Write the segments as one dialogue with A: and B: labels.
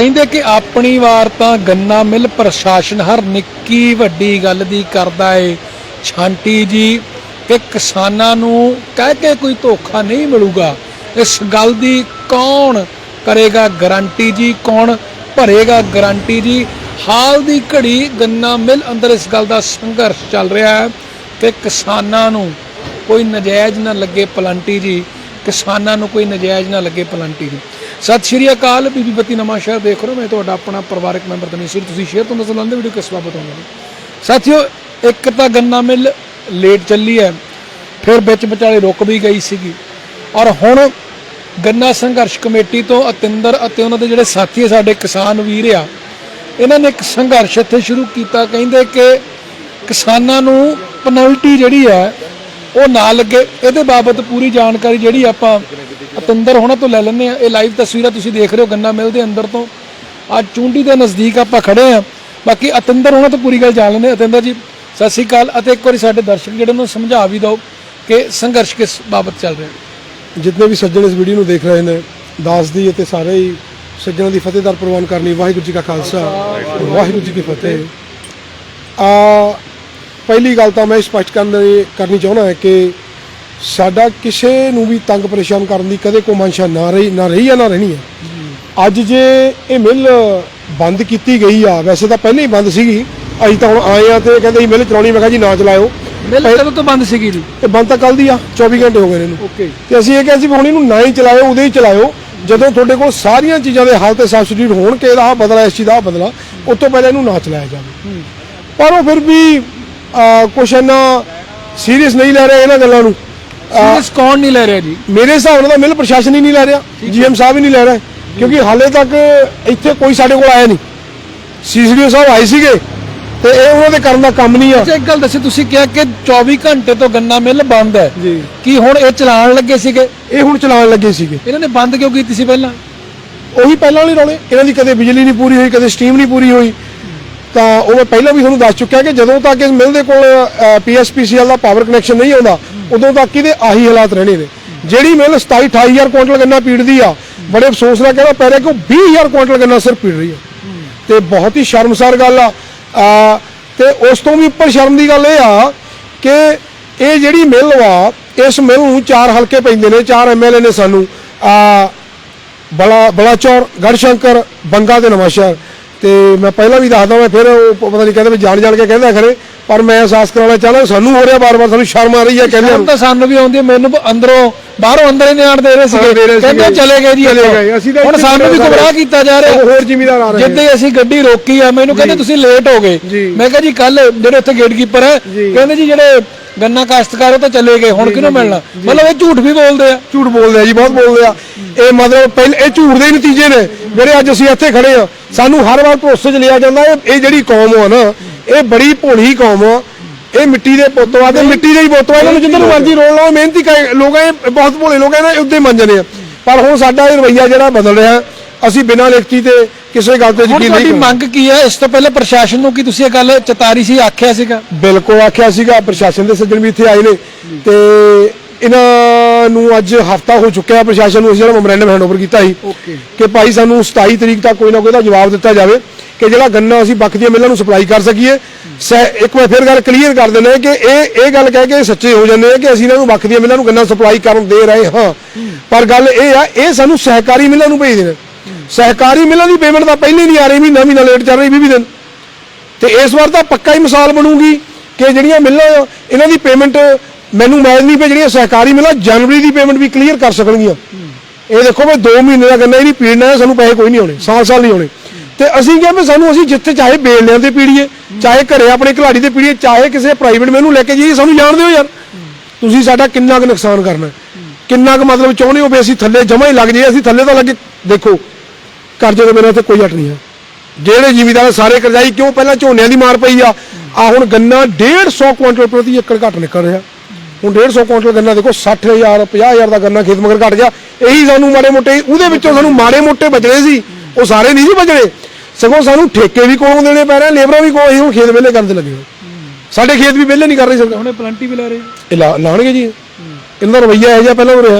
A: ਕਹਿੰਦੇ ਕਿ ਆਪਣੀ ਵਾਰ ਤਾਂ ਗੰਨਾ ਮਿਲ ਪ੍ਰਸ਼ਾਸਨ ਹਰ ਨਿੱਕੀ ਵੱਡੀ ਗੱਲ ਦੀ ਕਰਦਾ ਏ। ਛਾਂਟੀ ਜੀ, ਕਿ ਕਿਸਾਨਾਂ ਨੂੰ ਕਹਿ ਕੇ ਕੋਈ ਧੋਖਾ ਨਹੀਂ ਮਿਲੂਗਾ। ਇਸ ਗੱਲ ਦੀ ਕੌਣ ਕਰੇਗਾ ਗਾਰੰਟੀ ਜੀ, ਕੌਣ ਭਰੇਗਾ ਗਾਰੰਟੀ ਜੀ? ਹਾਲ ਦੀ ਘੜੀ ਗੰਨਾ ਮਿਲ ਅੰਦਰ ਇਸ ਗੱਲ ਦਾ ਸੰਘਰਸ਼ ਚੱਲ ਰਿਹਾ ਹੈ ਕਿ ਕਿਸਾਨਾਂ ਨੂੰ ਕੋਈ ਨਜਾਇਜ਼ ਨਾ ਲੱਗੇ ਪਲੰਟੀ ਜੀ। ਕਿਸਾਨਾਂ ਨੂੰ ਕੋਈ ਨਜਾਇਜ਼ ਨਾ ਲੱਗੇ ਪਲੰਟੀ ਜੀ। ਸਤਿ ਸ਼੍ਰੀ ਅਕਾਲ, ਬੀਬੀ ਬੱਤੀ ਨਵਾਂ ਸ਼ਹਿਰ ਦੇਖ ਰਹੇ ਮੈਂ ਤੁਹਾਡਾ ਆਪਣਾ ਪਰਿਵਾਰਕ ਮੈਂਬਰ ਤਨੀਸ਼ਰ ਤੁਸੀਂ ਸ਼ੇਅਰ ਤੋਂ ਨਜ਼ਰ ਲਾਉਂਦੇ ਵੀਡੀਓ ਕਿਸ ਬਾਬਤ ਹੋਣੀ ਸਾਥੀਓ, ਇੱਕ ਤਾਂ ਗੰਨਾ ਮਿਲ ਲੇਟ ਚੱਲੀ ਹੈ, ਫਿਰ ਵਿੱਚ ਵਿਚਾਲੇ ਰੁਕ ਵੀ ਗਈ ਸੀਗੀ। ਔਰ ਹੁਣ ਗੰਨਾ ਸੰਘਰਸ਼ ਕਮੇਟੀ ਤੋਂ ਅਤਿੰਦਰ ਅਤੇ ਉਹਨਾਂ ਦੇ ਜਿਹੜੇ ਸਾਥੀ ਸਾਡੇ ਕਿਸਾਨ ਵੀਰ ਆ, ਇਹਨਾਂ ਨੇ ਇੱਕ ਸੰਘਰਸ਼ ਇੱਥੇ ਸ਼ੁਰੂ ਕੀਤਾ। ਕਹਿੰਦੇ ਕਿ ਕਿਸਾਨਾਂ ਨੂੰ ਪੈਨਲਟੀ ਜਿਹੜੀ ਹੈ ਉਹ ਨਾ ਲੱਗੇ। ਇਹਦੇ ਬਾਬਤ ਪੂਰੀ ਜਾਣਕਾਰੀ ਜਿਹੜੀ ਆਪਾਂ ਅਤੰਦਰ ਹੋਣਾ ਤੋਂ ਲੈ ਲੈਂਦੇ ਆ ਇਹ ਲਾਈਵ ਤਸਵੀਰਾਂ ਤੁਸੀਂ ਦੇਖ ਰਹੇ ਹੋ ਗੰਨਾ ਮਿਲ ਦੇ ਅੰਦਰ ਤੋਂ। ਅੱਜ ਚੁੰਡੀ ਦੇ ਨਜ਼ਦੀਕ ਆਪਾਂ ਖੜੇ ਆ ਬਾਕੀ ਅਤਿੰਦਰ ਹੋਣਾ ਤੋਂ ਪੂਰੀ ਗੱਲ ਜਾਣ ਲੈਂਦੇ ਹਾਂ। ਅਤਿੰਦਰ ਜੀ, ਸਤਿ ਸ਼੍ਰੀ ਅਕਾਲ। ਅਤੇ ਇੱਕ ਵਾਰੀ ਸਾਡੇ ਦਰਸ਼ਕ ਜਿਹੜੇ ਨੂੰ ਸਮਝਾ ਵੀ ਦਿਓ ਕਿ ਸੰਘਰਸ਼ ਕਿਸ ਬਾਬਤ ਚੱਲ ਰਿਹਾ
B: ਜਿੰਨੇ ਵੀ ਸੱਜਣ ਇਸ ਵੀਡੀਓ ਨੂੰ ਦੇਖ ਰਹੇ ਨੇ, ਦਾਸ ਦੀ ਅਤੇ ਸਾਰੇ ਹੀ ਸੱਜਣਾਂ ਦੀ ਫਤਿਹਦਾਰ ਪ੍ਰਵਾਨ ਕਰਨੀ। ਵਾਹਿਗੁਰੂ ਜੀ ਕਾ ਖਾਲਸਾ, ਵਾਹਿਗੁਰੂ ਜੀ ਕੀ ਫਤਿਹ। ਆ ਪਹਿਲੀ ਗੱਲ ਤਾਂ ਮੈਂ ਸਪਸ਼ਟ ਕਰਨੀ ਕਰਨੀ ਚਾਹੁੰਦਾ ਹਾਂ ਕਿ ਸਾਡਾ ਕਿਸੇ ਨੂੰ ਵੀ ਤੰਗ ਪਰੇਸ਼ਾਨ ਕਰਨ ਦੀ ਕਦੇ ਕੋਈ ਮਨਸ਼ਾ ਨਾ ਰਹੀ ਨਾ ਰਹੀ ਹੈ ਨਾ ਰਹਿਣੀ ਹੈ ਅੱਜ ਜੇ ਇਹ ਮਿਲ ਬੰਦ ਕੀਤੀ ਗਈ ਆ ਵੈਸੇ ਤਾਂ ਪਹਿਲਾਂ ਹੀ ਬੰਦ ਸੀਗੀ ਅਸੀਂ ਤਾਂ ਹੁਣ ਆਏ ਆ ਤੇ ਕਹਿੰਦੇ ਸੀ ਮਿਲ ਚਲਾਉਣੀ ਮੈਂ ਕਿਹਾ ਜੀ ਨਾ ਚਲਾਇਓ।
A: ਮਿਲ ਕਦੋਂ ਤੋਂ ਬੰਦ ਸੀਗੀ ਜੀ?
B: ਇਹ ਬੰਦ ਤਾਂ ਕੱਲ ਦੀ ਆ 24 ਘੰਟੇ ਹੋ ਗਏ ਨੇ ਇਹਨੂੰ।
A: ਓਕੇ।
B: ਤੇ ਅਸੀਂ ਇਹ ਕਿਹਾ ਸੀ ਹੁਣ ਇਹਨੂੰ ਨਾ ਹੀ ਚਲਾਇਓ ਉਦੋਂ ਹੀ ਚਲਾਇਓ। ਜਦੋਂ ਤੁਹਾਡੇ ਕੋਲ ਸਾਰੀਆਂ ਚੀਜ਼ਾਂ ਦੇ ਹੱਲ ਤੇ ਸਬਸਿਟਿਊਟ ਹੋਣ ਕਿ ਇਹਦਾ ਬਦਲਾ ਇਸ ਚੀਜ਼ ਦਾ ਬਦਲਾ ਉਸ ਤੋਂ ਪਹਿਲਾਂ ਇਹਨੂੰ ਨਾ ਚਲਾਇਆ ਜਾਵੇ। ਪਰ ਉਹ ਫਿਰ ਵੀ ਕੁਛ ਇੰਨਾ ਸੀਰੀਅਸ ਨਹੀਂ ਲੈ ਰਹੇ ਇਹਨਾਂ ਗੱਲਾਂ ਨੂੰ।
A: ਸੀਰੀਅਸ ਕੌਣ ਨਹੀਂ ਲੈ ਰਿਹਾ ਜੀ?
B: ਮੇਰੇ ਹਿਸਾਬ ਨਾਲ ਤਾਂ ਮਿਲ ਪ੍ਰਸ਼ਾਸਨ ਹੀ ਨਹੀਂ ਲੈ ਰਿਹਾ। ਜੀਐਮ ਸਾਹਿਬ ਹੀ ਨਹੀਂ ਲੈ ਰਿਹਾ। ਕਿਉਂਕਿ ਹਾਲੇ ਤੱਕ ਇੱਥੇ ਕੋਈ ਸਾਡੇ ਕੋਲ ਆਇਆ ਨਹੀਂ। ਸੀਸੀਡੀਓ ਸਾਹਿਬ ਆਏ ਸੀਗੇ ਤੇ ਇਹ ਉਹਨਾਂ ਦੇ ਕਰਨ ਦਾ ਕੰਮ ਨਹੀਂ ਆ।
A: ਇੱਕ ਗੱਲ ਦੱਸੋ ਤੁਸੀਂ ਕਿਹਾ ਕਿ 24 ਘੰਟੇ ਤੋਂ ਗੰਨਾ ਮਿਲ ਬੰਦ ਹੈ।
B: ਜੀ।
A: ਕੀ ਹੁਣ ਇਹ ਚਲਾਉਣ ਲੱਗੇ ਸੀਗੇ?
B: ਇਹ ਹੁਣ ਚਲਾਉਣ ਲੱਗੇ ਸੀਗੇ।
A: ਇਹਨਾਂ ਨੇ ਬੰਦ ਕਿਉਂ ਕੀਤੀ ਸੀ ਪਹਿਲਾਂ?
B: ਉਹੀ ਪਹਿਲਾਂ ਵਾਲੇ ਰੌਲੇ। ਇਹਨਾਂ ਦੀ ਕਦੇ ਬਿਜਲੀ ਨਹੀਂ ਪੂਰੀ ਹੋਈ ਕਦੇ ਸਟੀਮ ਨਹੀਂ ਪੂਰੀ ਹੋਈ। ਤਾਂ ਉਹ ਮੈਂ ਪਹਿਲਾਂ ਵੀ ਤੁਹਾਨੂੰ ਦੱਸ ਚੁੱਕਿਆ ਕਿ ਜਦੋਂ ਤੱਕ ਇਸ ਮਿਲ ਦੇ ਕੋਲ ਪੀਐਸਪੀਸੀਐਲ ਦਾ ਪਾਵਰ ਕਨੈਕਸ਼ਨ ਨਹੀਂ ਆਉਂਦਾ ਉਦੋਂ ਤੱਕ ਇਹਦੇ ਆਹੀ ਹਾਲਾਤ ਰਹਿਣੇ ਨੇ। ਜਿਹੜੀ ਮਿਲ 27 28000 ਕੁਇੰਟਲ ਗੰਨਾ ਪੀੜਦੀ ਆ ਬੜੇ ਅਫਸੋਸ ਨਾਲ ਕਹਿਣਾ ਪੈ ਰਿਹਾ ਕਿ ਉਹ 20000 ਕੁਇੰਟਲ ਗੰਨਾ ਸਿਰਫ ਪੀੜ ਰਹੀ ਆ। ਤੇ ਬਹੁਤ ਹੀ ਸ਼ਰਮਸਾਰ ਗੱਲ ਆ। ਆ, ਤੇ ਉਸ ਤੋਂ ਵੀ ਉੱਪਰ ਸ਼ਰਮ ਦੀ ਗੱਲ ਇਹ ਆ ਕਿ ਇਹ ਜਿਹੜੀ ਮਿਲ ਵਾ ਇਸ ਮਿਲ ਨੂੰ ਚਾਰ ਹਲਕੇ ਪੈਂਦੇ ਨੇ ਚਾਰ ਐਮਐਲਏ ਨੇ ਸਾਨੂੰ। ਆ ਬੜਾ ਬਲਾਚੌਰ ਗੜਸ਼ੰਕਰ ਬੰਗਾ ਤੇ ਨਵਾਂਸ਼ਹਿਰ। ਤੇ ਮੈਂ ਪਹਿਲਾਂ ਵੀ ਦੱਸਦਾ ਮੈਂ ਫਿਰ ਉਹ ਪਤਾ ਨਹੀਂ ਕਹਿੰਦੇ ਵੀ ਜਾਣ ਜਾਣ ਕੇ ਕਹਿੰਦਾ ਖਰੇ ਪਰ ਮੈਂ ਅਹਿਸਾਸ ਕਰਾਉਣਾ ਚਾਹੁੰਦਾ ਸਾਨੂੰ ਹੋ ਰਿਹਾ ਬਾਰ-ਬਾਰ ਸਾਨੂੰ ਸ਼ਰਮ ਆ ਰਹੀ ਹੈ ਕਹਿੰਦੇ
A: ਸ਼ਰਮ ਤਾਂ ਸਾਨੂੰ ਵੀ ਆਉਂਦੀ ਹੈ ਮੈਨੂੰ ਅੰਦਰੋਂ ਬਾਹਰੋਂ ਅੰਦਰ ਹੀ ਨਹੀਂ ਆਣ ਦੇ ਰਹੇ ਸੀਗੇ। ਕਹਿੰਦੇ। ਚਲੇ ਗਏ ਜੀ ਹੁਣ ਸਾਨੂੰ ਵੀ ਗੁੰਮਰਾਹ ਕੀਤਾ ਜਾ ਰਿਹਾ।
B: ਹੋਰ ਜ਼ਿਮੀਦਾਰ ਆ ਰਹੇ
A: ਜਿੱਦਾਂ ਹੀ ਅਸੀਂ ਗੱਡੀ ਰੋਕੀ ਆ ਮੈਨੂੰ ਕਹਿੰਦੇ ਤੁਸੀਂ ਲੇਟ ਹੋ ਗਏ। ਮੈਂ ਕਿਹਾ ਜੀ ਕੱਲ ਜਿਹੜੇ ਉੱਥੇ ਗੇਟਕੀਪਰ ਹੈ। ਕਹਿੰਦੇ ਜੀ ਜਿਹੜੇ ਗੰਨਾ ਕਾਸ਼ਤਕਾਰ ਉਹ ਤਾਂ ਚਲੇ ਗਏ ਹੁਣ ਕਿਹਨੂੰ ਮਿਲਣਾ? ਮਤਲਬ ਇਹ ਝੂਠ ਵੀ ਬੋਲਦੇ ਆ।
B: ਝੂਠ ਬੋਲਦੇ ਆ ਜੀ ਬਹੁਤ ਬੋਲਦੇ ਆ। ਇਹ ਮਤਲਬ ਪਹਿਲੇ ਇਹ ਝੂਠ ਦੇ ਹੀ ਨਤੀਜੇ ਨੇ ਜਿਹੜੇ ਅੱਜ ਅਸੀਂ ਇੱਥੇ ਖੜੇ ਆ ਸਾਨੂੰ ਹਰ ਵਾਰ ਭਰੋਸੇ 'ਚ ਲਿਆ ਜਾਂਦਾ ਇਹ ਇਹ ਜਿਹੜੀ ਕੌਮ ਆ ਨਾ ਇਹ ਬੜੀ ਭੋਲੀ ਕੌਮ ਆ। ਇਹ ਮਿੱਟੀ ਦੇ ਪੁੱਤ ਆ ਤੇ ਮਿੱਟੀ ਦੇ ਹੀ ਪੁੱਤ ਆ ਇਹਨਾਂ ਨੂੰ ਜਿੱਧਰ ਮਰਜ਼ੀ ਰੋਲ ਲਾਓ ਮਿਹਨਤੀ ਕ- ਲੋਕ ਆ ਇਹ ਬਹੁਤ ਭੋਲੇ ਲੋਕ ਆ ਇਹਨਾਂ ਉੱਦੇ ਮੰਨ ਜਾਂਦੇ ਆ। ਪਰ ਹੁਣ ਸਾਡਾ ਇਹ ਰਵਈਆ ਜਿਹੜਾ ਬਦਲ ਰਿਹਾ ਅਸੀਂ ਬਿਨਾਂ ਲਿਖਤੀ ਤੇ ਕਿਸੇ ਗੱਲ ਤੇ
A: ਹੁਣ
B: ਯਕੀਨ
A: ਤੁਹਾਡੀ
B: ਨਹੀਂ ਕਰਦੇ
A: ਮੰਗ ਕੀ ਹੈ? ਇਸ ਤੋਂ ਪਹਿਲਾਂ ਪ੍ਰਸ਼ਾਸਨ ਨੂੰ ਕੀ ਤੁਸੀਂ ਇਹ ਗੱਲ ਚਤਾਰੀ ਸੀ ਆਖਿਆ ਸੀਗਾ?
B: ਬਿਲਕੁਲ ਆਖਿਆ ਸੀਗਾ। ਪ੍ਰਸ਼ਾਸਨ ਦੇ ਸੱਜਣ ਵੀ ਇੱਥੇ ਆਏ ਨੇ ਤੇ ਇਹਨਾਂ ਨੂੰ ਅੱਜ ਹਫਤਾ ਹੋ ਚੁੱਕਿਆ ਪ੍ਰਸ਼ਾਸਨ ਨੂੰ ਅਸੀਂ ਜਿਹੜਾ ਮੈਮੋਰੈਂਡਮ ਹੈਂਡਓਵਰ ਕੀਤਾ ਸੀ
A: Okay.
B: ਕਿ ਭਾਈ ਸਾਨੂੰ 27 ਤਰੀਕ ਤੱਕ ਕੋਈ ਨਾ ਕੋਈ ਦਾ ਜਵਾਬ ਦਿੱਤਾ ਜਾਵੇ ਕਿ ਜਿਹੜਾ ਗੰਨਾ ਅਸੀਂ ਬਾਕੀ ਦੀਆਂ ਮਿੱਲਾਂ ਨੂੰ ਸਪਲਾਈ ਕਰ ਸਕੀਏ। ਸੈ- ਇੱਕ ਵਾਰ ਫਿਰ ਗੱਲ ਕਲੀਅਰ ਕਰ ਦਿੰਦੇ ਕਿ ਇਹ ਇਹ ਗੱਲ ਕਹਿ ਕੇ ਸੱਚੇ ਹੋ ਜਾਂਦੇ ਆ ਕਿ ਅਸੀਂ ਇਹਨਾਂ ਨੂੰ ਬਾਕੀ ਦੀਆਂ ਮਿੱਲਾਂ ਨੂੰ ਗੰਨਾ ਸਪਲਾਈ ਕਰਨ ਦੇ ਰਹੇ ਹਾਂ। ਪਰ ਗੱਲ ਇਹ ਆ ਇਹ ਸਾਨੂੰ ਸਹਿਕਾਰੀ ਮਿੱਲਾਂ ਨੂੰ ਭੇਜਦੇ ਨੇ ਸਹਿਕਾਰੀ ਮਿੱਲਾਂ ਦੀ ਪੇਮੈਂਟ ਤਾਂ ਪਹਿਲੇ ਨਹੀਂ ਆ ਰਹੀ, ਮਹੀਨਾ ਮਹੀਨਾ ਲੇਟ ਚੱਲ ਰਹੀ 20 ਦਿਨ। ਤੇ ਇਸ ਵਾਰ ਤਾਂ ਪੱਕਾ ਹੀ ਮਿਸਾਲ ਬਣੂਗੀ ਕਿ ਜਿਹੜੀਆਂ ਮਿੱਲਾਂ ਇਹਨਾਂ ਦੀ ਪੇਮੈਂਟ ਮੈਨੂੰ ਮੈਚ ਨਹੀਂ ਪਈ ਜਿਹੜੀਆਂ ਸਹਿਕਾਰੀ ਮਿੱਲਾਂ ਜਨਵਰੀ ਦੀ ਪੇਮੈਂਟ ਵੀ ਕਲੀਅਰ ਕਰ ਸਕਣਗੀਆਂ। ਇਹ ਦੇਖੋ ਵੀ 2 ਮਹੀਨੇ ਦਾ ਗੰਨਾ ਇਹਦੀ ਪੀੜਨਾ ਸਾਨੂੰ ਪੈਸੇ ਕੋਈ ਨਹੀਂ ਆਉਣੇ ਸਾਲ ਸਾਲ ਨਹੀਂ ਆਉਣੇ। ਤੇ ਅਸੀਂ ਕਿਹਾ ਵੀ ਸਾਨੂੰ ਅਸੀਂ ਜਿੱਥੇ ਚਾਹੇ ਬੇਲਿਆਂ ਤੇ ਪੀੜੀਏ, ਚਾਹੇ ਘਰੇ ਆਪਣੇ ਘਲਾੜੀ ਤੇ ਪੀੜੀਏ, ਚਾਹੇ ਕਿਸੇ ਪ੍ਰਾਈਵੇਟ ਮੈਨੂੰ ਲੈ ਕੇ ਜਾਈਏ, ਸਾਨੂੰ ਜਾਣਦੇ ਹੋ ਯਾਰ। ਤੁਸੀਂ ਸਾਡਾ ਕਿੰਨਾ ਕੁ ਨੁਕਸਾਨ ਕਰਨਾ ਕਿੰਨਾ ਕੁ ਮਤਲਬ ਚਾਹੁੰਦੇ ਹੋ ਵੀ ਅਸੀਂ ਥੱਲੇ ਜਮਾ ਹੀ ਲੱਗ ਜਾਈਏ, ਅਸੀਂ ਥੱਲੇ ਤਾਂ ਲੱਗੇ, ਦੇਖੋ। ਕਰਜ਼ੇ ਤੋਂ ਬਿਨਾਂ ਤੇ ਕੋਈ ਹਟ ਨਹੀਂ ਹੈ ਜਿਹੜੇ ਜ਼ਿਮੀਦਾਰ ਸਾਰੇ ਕਰਜ਼ਾਈ ਕਿਉਂ ਪਹਿਲਾਂ ਝੋਨਿਆਂ ਦੀ ਮਾਰ ਪਈ ਆ? ਆ ਹੁਣ ਗੰਨਾ 150 ਕੁਇੰਟਲ ਪ੍ਰਤੀ ਏਕੜ ਘੱਟ ਨਿਕਲ ਰਿਹਾ। ਹੁਣ 150 ਕੁਇੰਟਲ ਗੰਨਾ ਦੇਖੋ 60000 50000 ਦਾ ਗੰਨਾ ਖੇਤ ਮਗਰ ਘਟ ਗਿਆ। ਇਹੀ ਸਾਨੂੰ ਮਾੜੇ ਮੋਟੇ ਉਹਦੇ ਵਿੱਚੋਂ ਸਾਨੂੰ ਮਾੜੇ ਮੋਟੇ ਬਚਣੇ ਸੀ। ਉਹ ਸਾਰੇ ਨਹੀਂ ਸੀ ਬਚਣੇ ਸਗੋਂ ਸਾਨੂੰ ਠੇਕੇ ਵੀ ਕੋਲੋਂ ਦੇਣੇ ਪੈ ਰਹੇ ਲੇਬਰਾਂ ਵੀ ਕੋਲੋਂ ਅਸੀਂ ਹੁਣ ਖੇਤ ਵੇਲੇ ਕਰਨ ਤੇ ਲੱਗੇ। ਸਾਡੇ ਖੇਤ ਵੀ ਵਿਹਲੇ ਨਹੀਂ ਕਰ ਰਹੀ ਸਰਕਾਰ।
A: ਹੁਣੇ ਪਲੰਟੀ ਵੀ ਲੈ ਰਹੇ।
B: ਇਹ ਲਾ- ਲਾਉਣਗੇ ਜੀ। ਇਹਨਾਂ ਦਾ ਰਵਈਆ ਇਹੋ ਜਿਹਾ ਪਹਿਲਾਂ ਹੋ ਰਿਹਾ।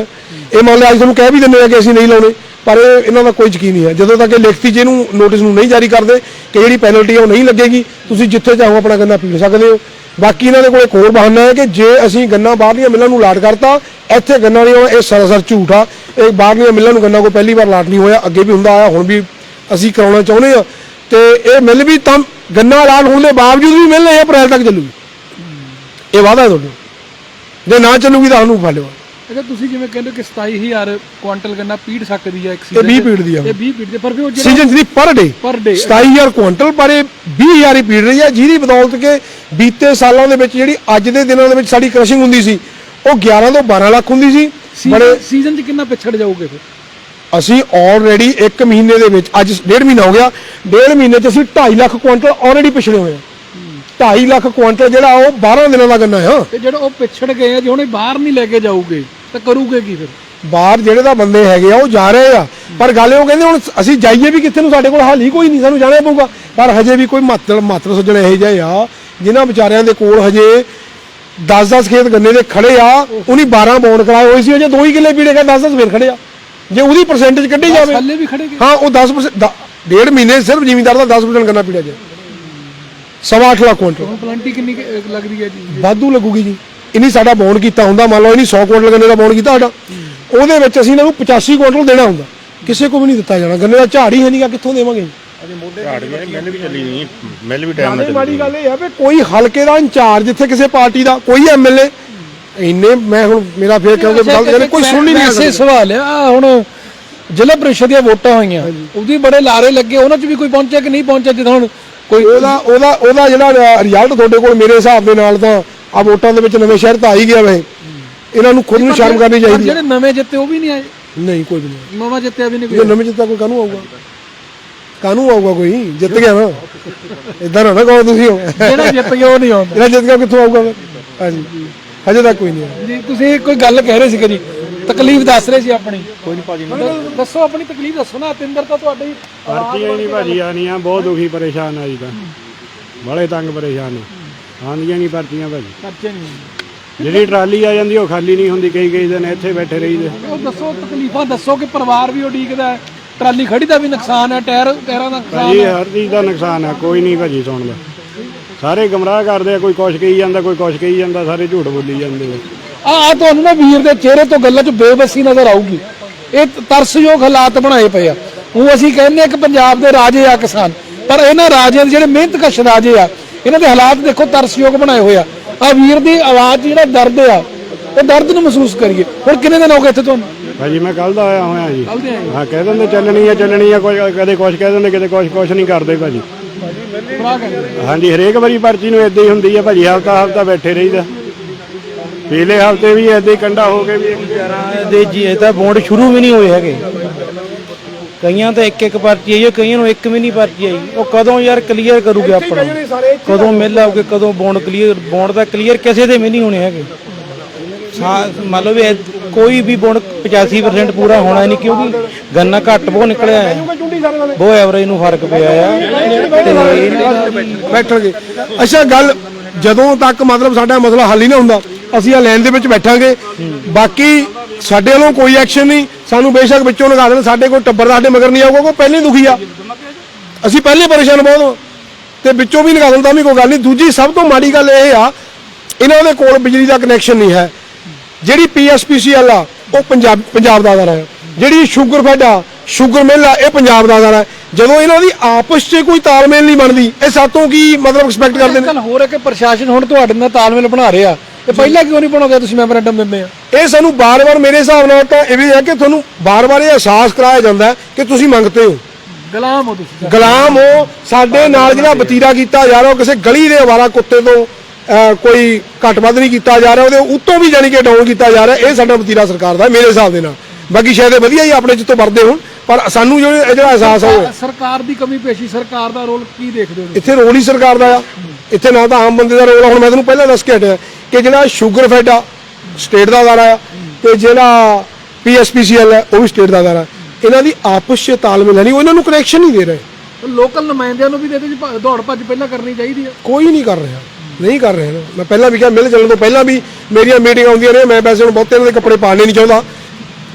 B: ਇਹ ਮੰਨ ਲਿਆ ਅੱਜ ਤੁਹਾਨੂੰ ਕਹਿ ਵੀ ਦਿੰਦੇ ਆ ਕਿ ਅਸੀਂ ਨਹੀਂ ਲਾਉਣੇ। ਪਰ ਇਹ- ਇਹਨਾਂ ਦਾ ਕੋਈ ਯਕੀਨ ਨਹੀਂ ਹੈ। ਜਦੋਂ ਤੱਕ ਇਹ ਲਿਖਤੀ ਜਿਹਨੂੰ ਨੋਟਿਸ ਨੂੰ ਨਹੀਂ ਜਾਰੀ ਕਰਦੇ ਕਿ ਜਿਹੜੀ ਪੈਨਲਟੀ ਆ ਉਹ ਨਹੀਂ ਲੱਗੇਗੀ, ਤੁਸੀਂ ਜਿੱਥੇ ਚਾਹੋ ਆਪਣਾ ਗੰਨਾ ਪੀ ਸਕਦੇ ਹੋ। ਬਾਕੀ ਇਹਨਾਂ ਦੇ ਕੋਲ ਇੱਕ ਹੋਰ ਬਹਾਨਾ ਹੈ ਕਿ ਜੇ ਅਸੀਂ ਗੰਨਾ ਬਾਹਰਲੀਆਂ ਮਿੱਲਾਂ ਨੂੰ ਲਾਟ ਕਰਤਾ, ਇੱਥੇ ਗੰਨਾ ਨਹੀਂ ਹੋਣਾ, ਇਹ ਸਰਾਸਰ ਝੂਠ ਆ। ਇਹ ਬਾਹਰਲੀਆਂ ਮਿੱਲਾਂ ਨੂੰ ਗੰਨਾ ਕੋਈ ਪਹਿਲੀ ਵਾਰ ਲਾਟ ਨਹੀਂ ਹੋਇਆ, ਅੱਗੇ ਵੀ ਹੁੰਦਾ ਆਇਆ, ਹੁਣ ਵੀ ਅਸੀਂ ਕਰਾਉਣਾ ਚਾਹੁੰਦੇ ਆ ਤੇ ਇਹ ਮਿਲ ਵੀ ਤਾਂ ਗੰਨਾ ਲਾਟ ਹੋਣ ਦੇ ਬਾਵਜੂਦ ਵੀ ਮਿਲ ਇਹ ਅਪ੍ਰੈਲ ਤੱਕ ਚੱਲੂਗੀ। ਇਹ ਵਾਅਦਾ ਹੈ ਤੁਹਾਡਾ। ਜੇ ਨਾ ਚੱਲੂਗੀ ਤਾਂ ਸਾਨੂੰ ਫੜ
A: ਅਗਰ ਤੁਸੀਂ ਜਿਵੇਂ ਕਹਿੰਦੇ ਕਿ 27000 ਕੁਆਂਟਲ ਗੰਨਾ ਪੀੜ ਸਕਦੀ ਹੈ ਇੱਕ
B: ਇਹ 20 ਪੀੜ ਦੀ ਆ।
A: ਇਹ 20 ਪੀੜ ਦੇ ਪਰ ਫਿਰ ਉਹ ਜਿਹੜਾ
B: ਸੀਜ਼ਨ ਦੀ ਪਰ ਡੇ
A: ਪਰ ਡੇ
B: 27000 ਕੁਇੰਟਲ ਪਰ ਇਹ 20000 ਹੀ ਪੀੜ ਰਹੀ ਹੈ ਜਿਹਦੀ ਬਦੌਲਤ ਕਿ ਬੀਤੇ ਸਾਲਾਂ ਦੇ ਵਿੱਚ ਜਿਹੜੀ ਅੱਜ ਦੇ ਦਿਨਾਂ ਦੇ ਵਿੱਚ ਸਾਡੀ ਕ੍ਰਸ਼ਿੰਗ ਹੁੰਦੀ ਸੀ ਉਹ 11 ਤੋਂ 12 ਲੱਖ ਹੁੰਦੀ ਸੀ। ਬੜੇ
A: ਸੀਜ਼ਨ 'ਚ ਕਿੰਨਾ ਪਿਛੜ ਜਾਓਗੇ ਫਿਰ?
B: ਅਸੀਂ ਆਲਰੇਡੀ 1 ਮਹੀਨੇ ਦੇ ਵਿੱਚ ਅੱਜ ਡੇਢ ਮਹੀਨਾ ਹੋ ਗਿਆ ਡੇਢ ਮਹੀਨੇ 'ਚ ਅਸੀਂ 2.5 ਲੱਖ ਕੁਇੰਟਲ ਆਲਰੇਡੀ ਪਿਛੜੇ ਹੋਏ ਹਾਂ 2.5 ਲੱਖ ਕੁਇੰਟਲ ਜਿਹੜਾ ਉਹ 12 ਦਿਨਾਂ ਦਾ ਗੰਨਾ ਹੈ
A: ਤੇ ਜਿਹੜਾ ਉਹ ਪਿਛੜ ਗਏ ਆ ਜੇ ਹੁਣ ਇਹ ਬਾਹਰ ਨਹੀਂ ਲੈ ਕੇ ਜਾਓਗੇ ਤਾਂ ਕਰੂਗੇ ਕੀ ਫਿਰ?
B: ਬਾਹਰ ਜਿਹੜੇ ਤਾਂ ਬੰਦੇ ਹੈਗੇ ਆ ਉਹ ਜਾ ਰਹੇ ਆ। ਪਰ ਗੱਲ ਇਹ ਉਹ ਕਹਿੰਦੇ ਹੁਣ ਅਸੀਂ ਜਾਈਏ ਵੀ ਕਿੱਥੇ ਨੂੰ ਸਾਡੇ ਕੋਲ ਹਾਲ ਹੀ ਕੋਈ ਨਹੀਂ ਸਾਨੂੰ ਜਾਣਾ ਪਊਗਾ। ਪਰ ਹਜੇ ਵੀ ਕੋਈ ਮਾਤਰ ਮਾਤਰ ਸੱਜਣ ਇਹੋ ਜਿਹੇ ਆ ਜਿਨ੍ਹਾਂ ਵਿਚਾਰਿਆਂ ਦੇ ਕੋਲ ਹਜੇ 10-10 ਖੇਤ ਗੰਨੇ ਦੇ ਖੜੇ ਆ ਉਹਨੀ 12 ਬੌਂਡ ਕਰਾਏ ਹੋਏ ਸੀ ਹਜੇ 2 ਹੀ ਕਿੱਲੇ ਪੀੜੇਗਾ 10-10 ਫੇਰ ਖੜੇ ਆ। ਜੇ ਉਹਦੀ ਪਰਸੈਂਟੇਜ ਕੱਢੀ ਜਾਵੇ।
A: ਥੱਲੇ ਵੀ ਖੜੇ ਗਏ।
B: ਹਾਂ ਉਹ 10% ਦ- ਡੇਢ ਮਹੀਨੇ ਸਿਰਫ ਜ਼ਿਮੀਂਦਾਰ ਦਾ 10% ਗੰਨਾ ਪੀੜਿਆ ਜੇ ਸਵਾ ਅੱਠ ਲੱਖ ਕੁਇੰਟਲ।
A: ਪਲੰਟੀ ਕਿੰਨੀ ਲੱਗਦੀ ਹੈ ਜੀ?
B: ਵਾਧੂ ਲੱਗੂਗੀ ਜੀ। ਇਨੀ ਸਾਡਾ ਬੌਂਡ ਕੀਤਾ ਹੁੰਦਾ ਮੰਨ ਲਓ ਇਨੀ 100 ਕੁਇੰਟਲ ਗੰਨੇ ਦਾ ਬੌਂਡ ਕੀਤਾ ਸਾਡਾ। ਉਹਦੇ ਵਿੱਚ ਅਸੀਂ ਇਹਨਾਂ ਨੂੰ 85 ਕੁਇੰਟਲ ਦੇਣਾ ਹੁੰਦਾ। ਕਿਸੇ ਕੋ ਵੀ ਨਹੀਂ ਦਿੱਤਾ ਜਾਣਾ। ਗੰਨੇ ਦਾ ਝਾੜ ਹੀ ਹੈ ਨਹੀਂਗਾ ਕਿੱਥੋਂ ਦੇਵਾਂਗੇ
C: ਝਾੜ ਵੀ ਮਿਲ ਵੀ ਚੱਲੀ ਨਹੀਂ ਮਿਲ ਵੀ ਟਾਈਮ ਨਾਲ
B: ਨਾਲੇ ਮਾੜੀ ਗੱਲ ਇਹ ਹੈ ਵੀ ਕੋਈ ਹਲਕੇ ਦਾ ਇੰਚਾਰਜ ਇੱਥੇ ਕਿਸੇ ਪਾਰਟੀ ਦਾ ਕੋਈ ਐਮਐਲਏ ਇੰਨੇ ਮੈਂ ਹੁਣ ਮੇਰਾ ਫੇਰ ਕਹੋਗੇ ਗੱਲ ਕਹਿੰਦੇ ਕੋਈ ਸੁਣ ਹੀ ਨਹੀਂ ਸਕਦਾ।
A: ਸਵਾਲ ਆ ਹੁਣ ਜ਼ਿਲ੍ਹਾ ਪ੍ਰੀਸ਼ਦ ਦੀਆਂ ਵੋਟਾਂ ਹੋਈਆਂ। ਉਹਦੀ ਬੜੇ ਲਾਰੇ ਲੱਗੇ ਉਹਨਾਂ 'ਚ ਵੀ ਕੋਈ ਪਹੁੰਚਿਆ ਕਿ ਨਹੀਂ ਪਹੁੰਚਿਆ? ਜਿੱਦਾਂ ਹੁਣ ਕੋਈ
B: ਉਹਦਾ ਉਹਦਾ ਉਹਦਾ ਜਿਹੜਾ ਰਿਜ਼ਲਟ ਤੁਹਾਡੇ ਕੋਲ ਮੇਰੇ ਹਿਸਾਬ ਦੇ ਨਾਲ ਤਾਂ ਆ ਵੋਟਾਂ ਦੇ ਵਿੱਚ ਨਵੇਂ ਸ਼ਹਿਰ ਤਾਂ ਆ ਹੀ ਗਿਆ ਵੈਸੇ ਇਹਨਾਂ ਨੂੰ ਖੁਦ ਨੂੰ ਸ਼ਰਮ ਕਰਨੀ
A: ਪਰ
B: ਚਾਹੀਦੀ ਹੈ
A: ਜਿਹੜੇ ਨਵੇਂ ਜਿੱਤੇ ਉਹ ਵੀ ਨਹੀਂ ਆਏ।
B: ਨਹੀਂ ਕੋਈ ਵੀ ਨਹੀਂ
A: ਨਵਾਂ ਜਿੱਤਿਆ ਵੀ ਨਹੀਂ
B: ਜੇ
A: ਕੋਈ।
B: ਨਵੇਂ ਜਿੱਤਾ ਕੋਈ ਕਾਹਨੂੰ ਆਊਗਾ? ਕਾਹਨੂੰ ਆਊਗਾ ਕੋਈ? ਜਿੱਤ ਗਿਆ ਨਾ ਇਦਾਂ ਨਾ ਨਾ ਕਹੋ ਤੁਸੀਂ। ਉਹ।
A: ਜਿਹੜਾ ਜਿੱਤ ਗਿਆ ਉਹ ਨਹੀਂ ਆਉਂਦਾ।
B: ਜਿਹੜਾ ਜਿੱਤ ਗਿਆ ਕਿੱਥੋਂ ਆਊਗਾ? ਫਿਰ? ਹਾਂਜੀ। ਹਜੇ ਤੱਕ ਕੋਈ ਨਹੀਂ ਆਇਆ।
A: ਜੀ ਤੁਸੀਂ ਕੋਈ ਗੱਲ ਕਹਿ ਰਹੇ ਸੀ ਕਿ ਜੀ। ਤਕਲੀਫ ਦੱਸ ਰਹੇ ਸੀ ਆਪਣੀ। ਕੋਈ ਨਹੀਂ ਭਾਜੀ ਦੱਸੋ ਆਪਣੀ ਤਕਲੀਫ ਦੱਸੋ ਨਾ। ਤਿੰਦਰ ਤਾਂ ਤੁਹਾਡੀ
D: ਪਰਚੀਆਂ ਹੀ ਨਹੀਂ ਭਾਜੀ ਆਣੀਆਂ ਬਹੁਤ ਦੁਖੀ ਪਰੇਸ਼ਾਨ ਆ ਜੀ ਤਾਂ। ਬੜੇ ਤੰਗ ਪਰੇਸ਼ਾਨ ਨੇ ਆਉਂਦੀਆਂ ਨਹੀਂ ਪਰਚੀਆਂ ਭਾਜੀ।
A: ਖਰਚੇ ਨਹੀਂ
D: ਜਿਹੜੀ ਟਰਾਲੀ ਆ ਜਾਂਦੀ ਉਹ ਖਾਲੀ ਨਹੀਂ ਹੁੰਦੀ ਕਈ ਕਈ ਦਿਨ ਇੱਥੇ ਬੈਠੇ ਰਹੀਦੇ।
A: ਉਹ ਦੱਸੋ ਤਕਲੀਫਾਂ ਦੱਸੋ ਕਿ ਪਰਿਵਾਰ ਵੀ ਉਡੀਕਦਾ ਹੈ। ਟਰਾਲੀ ਖੜੀ ਦਾ ਵੀ ਨੁਕਸਾਨ ਹੈ ਟਾਇਰ ਟਾਇਰਾਂ ਦਾ ਨੁਕਸਾਨ
D: ਭਾਜੀ ਹਰ ਚੀਜ਼ ਦਾ ਨੁਕਸਾਨ ਹੈ ਕੋਈ ਨਹੀਂ ਭਾਜੀ ਸੁਣਦਾ। ਸਾਰੇ ਗਮਰਾਹ ਕਰਦੇ ਆ ਕੋਈ ਕੁਛ ਕਹੀ ਜਾਂਦਾ ਕੋਈ ਕੁਛ ਕਹੀ ਜਾਂਦਾ ਸਾਰੇ ਝੂਠ ਬੋਲੀ ਜਾਂਦੇ ਆ।
A: ਆ ਆ ਤੁਹਾਨੂੰ ਨਾ ਵੀਰ ਦੇ ਚਿਹਰੇ ਤੋਂ ਗੱਲਾਂ 'ਚ ਬੇਬਸੀ ਨਜ਼ਰ ਆਊਗੀ। ਇਹ ਤਰਸਯੋਗ ਹਾਲਾਤ ਬਣਾਏ ਪਏ ਆ। ਉਹ ਅਸੀਂ ਕਹਿੰਦੇ ਆ ਕਿ ਪੰਜਾਬ ਦੇ ਰਾਜੇ ਆ ਕਿਸਾਨ ਪਰ ਇਹਨਾਂ ਰਾਜਿਆਂ ਦੇ ਜਿਹੜੇ ਮਿਹਨਤਕਸ਼ ਰਾਜੇ ਆ ਇਹਨਾਂ ਦੇ ਹਾਲਾਤ ਦੇਖੋ ਤਰਸਯੋਗ ਬਣਾਏ ਹੋਏ ਆ। ਆ ਵੀਰ ਦੀ ਆਵਾਜ਼ ਜਿਹੜਾ ਦਰਦ ਆ ਉਹ ਦਰਦ ਨੂੰ ਮਹਿਸੂਸ ਕਰੀਏ। ਹੁਣ ਕਿੰਨੇ ਦਿਨ ਹੋ ਗਏ ਇੱਥੇ ਤੁਹਾਨੂੰ?
D: ਭਾਜੀ ਮੈਂ ਕੱਲ ਦਾ ਆਇਆ ਹੋਇਆ ਜੀ।
A: ਕੱਲ ਦੇ ਆਏ
D: ਹਾਂ? ਕਹਿ ਦਿੰਦੇ ਚੱਲਣੀ ਆ ਚੱਲਣੀ ਆ ਕੋਈ ਕਦੇ ਕੁਛ ਕਹਿ ਦਿੰਦੇ ਕਿਤੇ ਕੁਛ ਕੁਛ ਨਹੀਂ ਕਰਦੇ ਭਾਜੀ। ਹਾਂਜੀ ਹਰੇਕ ਵਾਰੀ ਪਰਚੀ ਨੂੰ ਇਦਾਂ ਹੀ ਹੁੰਦੀ ਆ ਭਾਜੀ ਹਫਤਾ ਹਫਤਾ ਬੈਠੇ ਰਹੀਦਾ। ਪਿਛਲੇ ਹਫ਼ਤੇ ਵੀ ਇਦਾਂ ਹੀ ਕੰਡਾ ਹੋ ਕੇ ਵੀ
E: ਦੇ ਜੀ ਇਹ ਤਾਂ ਬੌਂਡ ਸ਼ੁਰੂ ਵੀ ਨਹੀਂ ਹੋਏ ਹੈਗੇ। ਕਈਆਂ ਤਾਂ ਇੱਕ ਇੱਕ ਪਰਚੀ ਆਈ ਹੈ ਕਈਆਂ ਨੂੰ ਇੱਕ ਵੀ ਨਹੀਂ ਪਰਚੀ ਆਈ। ਉਹ ਕਦੋਂ ਯਾਰ ਕਲੀਅਰ ਕਰੂਗੇ ਆਪਣਾ? ਕਦੋਂ ਮਿਲ ਆਉਗੇ ਕਦੋਂ ਬੌਂਡ ਕਲੀਅਰ ਬੌਂਡ ਦਾ ਕਲੀਅਰ ਕਿਸੇ ਦੇ ਵੀ ਨਹੀਂ ਹੋਣੇ ਹੈਗੇ। ਮੰਨ ਲਓ ਵੀ ਕੋਈ ਵੀ ਬੌਂਡ 85% ਪੂਰਾ ਹੋਣਾ ਨਹੀਂ ਕਿਉਂਕਿ ਗੰਨਾ ਘੱਟ ਬਹੁਤ ਨਿਕਲਿਆ ਹੈ। ਬਹੁਤ ਐਵਰੇਜ ਨੂੰ ਫ਼ਰਕ ਪਿਆ ਆ।
B: ਬੈਠਣਗੇ। ਅੱਛਾ ਗੱਲ ਜਦੋਂ ਤੱਕ ਮਤਲਬ ਸਾਡਾ ਮਸਲਾ ਹੱਲ ਹੀ ਨਾ ਹੁੰਦਾ ਅਸੀਂ ਆ ਲਾਈਨ ਦੇ ਵਿੱਚ ਬੈਠਾਂਗੇ। ਬਾਕੀ ਸਾਡੇ ਵੱਲੋਂ ਕੋਈ ਐਕਸ਼ਨ ਨਹੀਂ। ਸਾਨੂੰ ਬੇਸ਼ੱਕ ਵਿੱਚੋਂ ਲਗਾ ਦੇਣ। ਸਾਡੇ ਕੋਲ ਟੱਬਰ ਦਾ ਸਾਡੇ ਮਗਰ ਨਹੀਂ ਆਊਗਾ, ਕੋਈ ਪਹਿਲੇ ਦੁਖੀ ਆ। ਅਸੀਂ ਪਹਿਲੇ ਪਰੇਸ਼ਾਨ ਬਹੁਤ ਹਾਂ। ਤੇ ਵਿੱਚੋਂ ਵੀ ਲਗਾ ਦੇਣ ਤਾਂ ਵੀ ਕੋਈ ਗੱਲ ਨਹੀਂ। ਦੂਜੀ ਸਭ ਤੋਂ ਮਾੜੀ ਗੱਲ ਇਹ ਆ, ਇਹਨਾਂ ਦੇ ਕੋਲ ਬਿਜਲੀ ਦਾ ਕਨੈਕਸ਼ਨ ਨਹੀਂ ਹੈ। ਜਿਹੜੀ ਪੀਐਸਪੀਸੀਐਲ ਆ, ਉਹ ਪੰਜਾਬ ਪੰਜਾਬ ਦਾ ਅਦਾਰਾ ਹੈ। ਜਿਹੜੀ ਸ਼ੂਗਰ ਫੈਡ ਆ ਸ਼ੂਗਰ ਮਿਲ ਆ, ਇਹ ਪੰਜਾਬ ਦਾ ਅਦਾਰਾ ਹੈ। ਜਦੋਂ ਇਹਨਾਂ ਦੀ ਆਪਸ 'ਚ ਕੋਈ ਤਾਲਮੇਲ ਨਹੀਂ ਬਣਦੀ, ਇਹ ਸਾਤੋਂ ਕੀ ਮਤਲਬ ਐਕਸਪੈਕਟ ਕਰਦੇ ਨੇ?
A: ਹੋਰ ਹੈ ਕਿ ਪ੍ਰਸ਼ਾਸਨ ਹੁਣ ਤੁਹਾਡੇ ਨਾਲ ਤਾਲਮੇਲ ਬਣਾ ਰਿਹਾ। ਤੇ ਪਹਿਲਾਂ ਕਿਉਂ ਨਹੀਂ ਬਣਾਉਂਦੇ? ਤੁਸੀਂ ਮੈਮੋਰੈਂਡਮ ਦਿੰਦੇ ਆ।
B: ਇਹ ਸਾਨੂੰ ਬਾਰ-ਬਾਰ ਮੇਰੇ ਹਿਸਾਬ ਨਾਲ ਤਾਂ ਇਹ ਵੀ ਹੈ ਕਿ ਤੁਹਾਨੂੰ ਬਾਰ-ਬਾਰ ਇਹ ਅਹਿਸਾਸ ਕਰਾਇਆ ਜਾਂਦਾ ਕਿ ਤੁਸੀਂ ਮੰਗਤੇ ਹੋ।
A: ਗੁਲਾਮ ਹੋ ਤੁਸੀਂ
B: ਗੁਲਾਮ ਹੋ। ਸਾਡੇ ਨਾਲ ਜਿਹੜਾ ਵਤੀਰਾ ਕੀਤਾ ਜਾ ਰਿਹਾ ਉਹ ਕਿਸੇ ਗਲੀ ਦੇ ਅਵਾਰਾ ਕੁੱਤੇ ਤੋਂ ਕੋਈ ਘੱਟ ਵੱਧ ਨਹੀਂ ਕੀਤਾ ਜਾ ਰਿਹਾ ਉਹਦੇ ਉੱਤੋਂ ਵੀ ਜਾਨੀ ਕਿ ਡਾਊਨ ਕੀਤਾ ਜਾ ਰਿਹਾ ਇਹ ਸਾਡਾ ਵਤੀਰਾ ਸਰਕਾਰ ਦਾ ਮੇਰੇ ਹਿਸਾਬ ਦੇ ਨਾਲ। ਬਾਕੀ ਸ਼ਾਇਦ ਇਹ ਵਧੀਆ ਹੀ ਆਪਣੇ ਜਿੱਤੋਂ ਵਰਦੇ ਹੋਣ ਪਰ ਸਾਨੂੰ ਜਿਹੜਾ ਅਹਿਸਾਸ ਹੈ।
A: ਸਰਕਾਰ ਦੀ ਕਮੀ ਪੇਸ਼ੀ ਸਰਕਾਰ ਦਾ ਰੋਲ ਕੀ ਦੇਖਦੇ ਹੋ
B: ਇੱਥੇ ਰੋਲ ਹੀ ਸਰਕਾਰ ਦਾ ਆ। ਇੱਥੇ ਨਾ ਤਾਂ ਆਮ ਬੰਦੇ ਦਾ ਰੋਲ ਆ ਹੁਣ ਮੈਂ ਤੁਹਾਨੂੰ ਪਹਿਲਾਂ ਦੱਸ ਕੇ ਹਟਿਆ ਕਿ ਜਿਹੜਾ ਸ਼ੂਗਰ ਫੈਡ ਆ ਸਟੇਟ ਦਾ ਅਦਾਰਾ ਆ ਤੇ ਜਿਹੜਾ ਪੀਐਸਪੀਸੀਐਲ ਹੈ ਉਹ ਵੀ ਸਟੇਟ ਦਾ ਅਦਾਰਾ ਇਹਨਾਂ ਦੀ ਆਪਸ 'ਚ ਤਾਲਮੇਲ ਨਹੀਂ ਉਹ ਇਹਨਾਂ ਨੂੰ ਕਨੈਕਸ਼ਨ ਨਹੀਂ ਦੇ ਰਹੇ।
A: ਲੋਕਲ ਨੁਮਾਇੰਦਿਆਂ ਨੂੰ ਵੀ ਦੇ ਦੇ ਜੀ ਭ- ਦੌੜ ਭੱਜ ਪਹਿਲਾਂ ਕਰਨੀ ਚਾਹੀਦੀ ਹੈ
B: ਕੋਈ ਨਹੀਂ ਕਰ ਰਿਹਾ ਨਹੀਂ ਕਰ ਰਹੇ। ਮੈਂ ਪਹਿਲਾਂ ਵੀ ਕਿਹਾ ਮਿਲ ਚੱਲਣ ਤੋਂ ਪਹਿਲਾਂ ਵੀ ਮੇਰੀਆਂ ਮੀਟਿੰਗ ਆਉਂਦੀਆਂ ਨੇ ਮੈਂ ਵੈਸੇ ਹੁਣ ਬਹੁਤੇ ਇਹਨਾਂ ਦੇ ਕੱਪੜੇ ਪਾਣੇ ਨਹੀਂ ਚਾਹੁੰਦਾ।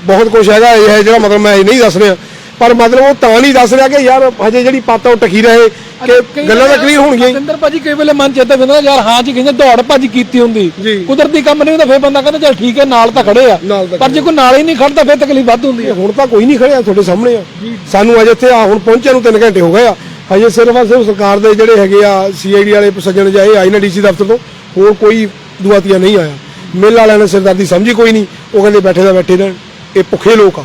B: ਬਹੁਤ ਕੁਝ ਹੈਗਾ ਇਹ ਹੈ ਜਿਹੜਾ ਮਤਲਬ ਮੈਂ ਇਹ ਨਹੀਂ ਦੱਸ ਰਿਹਾ। ਪਰ ਮਤਲਬ ਉਹ ਤਾਂ ਨਹੀਂ ਦੱਸ ਰਿਹਾ ਕਿ ਯਾਰ ਹਜੇ ਜਿਹੜੀ ਪਾਤਾ ਉਹ ਟਕੀ ਰਹੇ ਕਿ ਗੱਲਾਂ ਤਾਂ ਕਲੀਅਰ ਹੋਣਗੀਆਂ।
A: ਸਿੰਦਰ ਭਾਜੀ ਕਈ ਵੇਲੇ ਮਨ ਚੇਤਾ ਫਿਰਦਾ ਯਾਰ ਹਾਂ ਜੀ ਕਹਿੰਦੇ ਦੌੜ ਭੱਜ ਕੀਤੀ ਹੁੰਦੀ। ਕੁਦਰਤੀ ਕੰਮ ਨਹੀਂ ਹੁੰਦਾ ਫਿਰ ਬੰਦਾ ਕਹਿੰਦਾ ਚੱਲ ਠੀਕ ਹੈ ਨਾਲ ਤਾਂ ਖੜੇ ਆ। ਪਰ ਜੇ ਕੋਈ ਨਾਲ ਹੀ ਨਹੀਂ ਖੜਦਾ ਫਿਰ ਤਕਲੀਫ ਵੱਧ ਹੁੰਦੀ ਹੈ
B: ਹੁਣ ਤਾਂ ਕੋਈ ਨਹੀਂ ਖੜਿਆ ਤੁਹਾਡੇ ਸਾਹਮਣੇ ਆ। ਸਾਨੂੰ ਅਜੇ ਇੱਥੇ ਆ ਹੁਣ ਪਹੁੰਚਿਆ ਨੂੰ 3 ਘੰਟੇ ਹੋ ਗਏ ਆ। ਹਜੇ ਸਿਰਫ ਆ ਸਿਰਫ ਸਰਕਾਰ ਦੇ ਜਿਹੜੇ ਹੈਗੇ ਆ ਸੀਆਈਡੀ ਵਾਲੇ ਸੱਜਣ ਜਾਏ ਆਈ ਨਾ ਡੀਸੀ ਦਫ਼ਤਰ ਤੋਂ ਹੋਰ ਕੋਈ ਦੁਆਤੀਆ ਨਹੀਂ ਆਇਆ। ਮਿਲ ਵਾਲਿਆਂ ਨੇ ਸਰਦਾਰਦੀ ਸਮਝੀ ਕੋਈ ਨਹੀਂ ਉਹ ਕਹਿੰਦੇ ਬੈਠੇ ਦਾ ਬੈਠੇ ਰਹਿਣ। ਇਹ ਭੁੱਖੇ ਲੋਕ ਆ।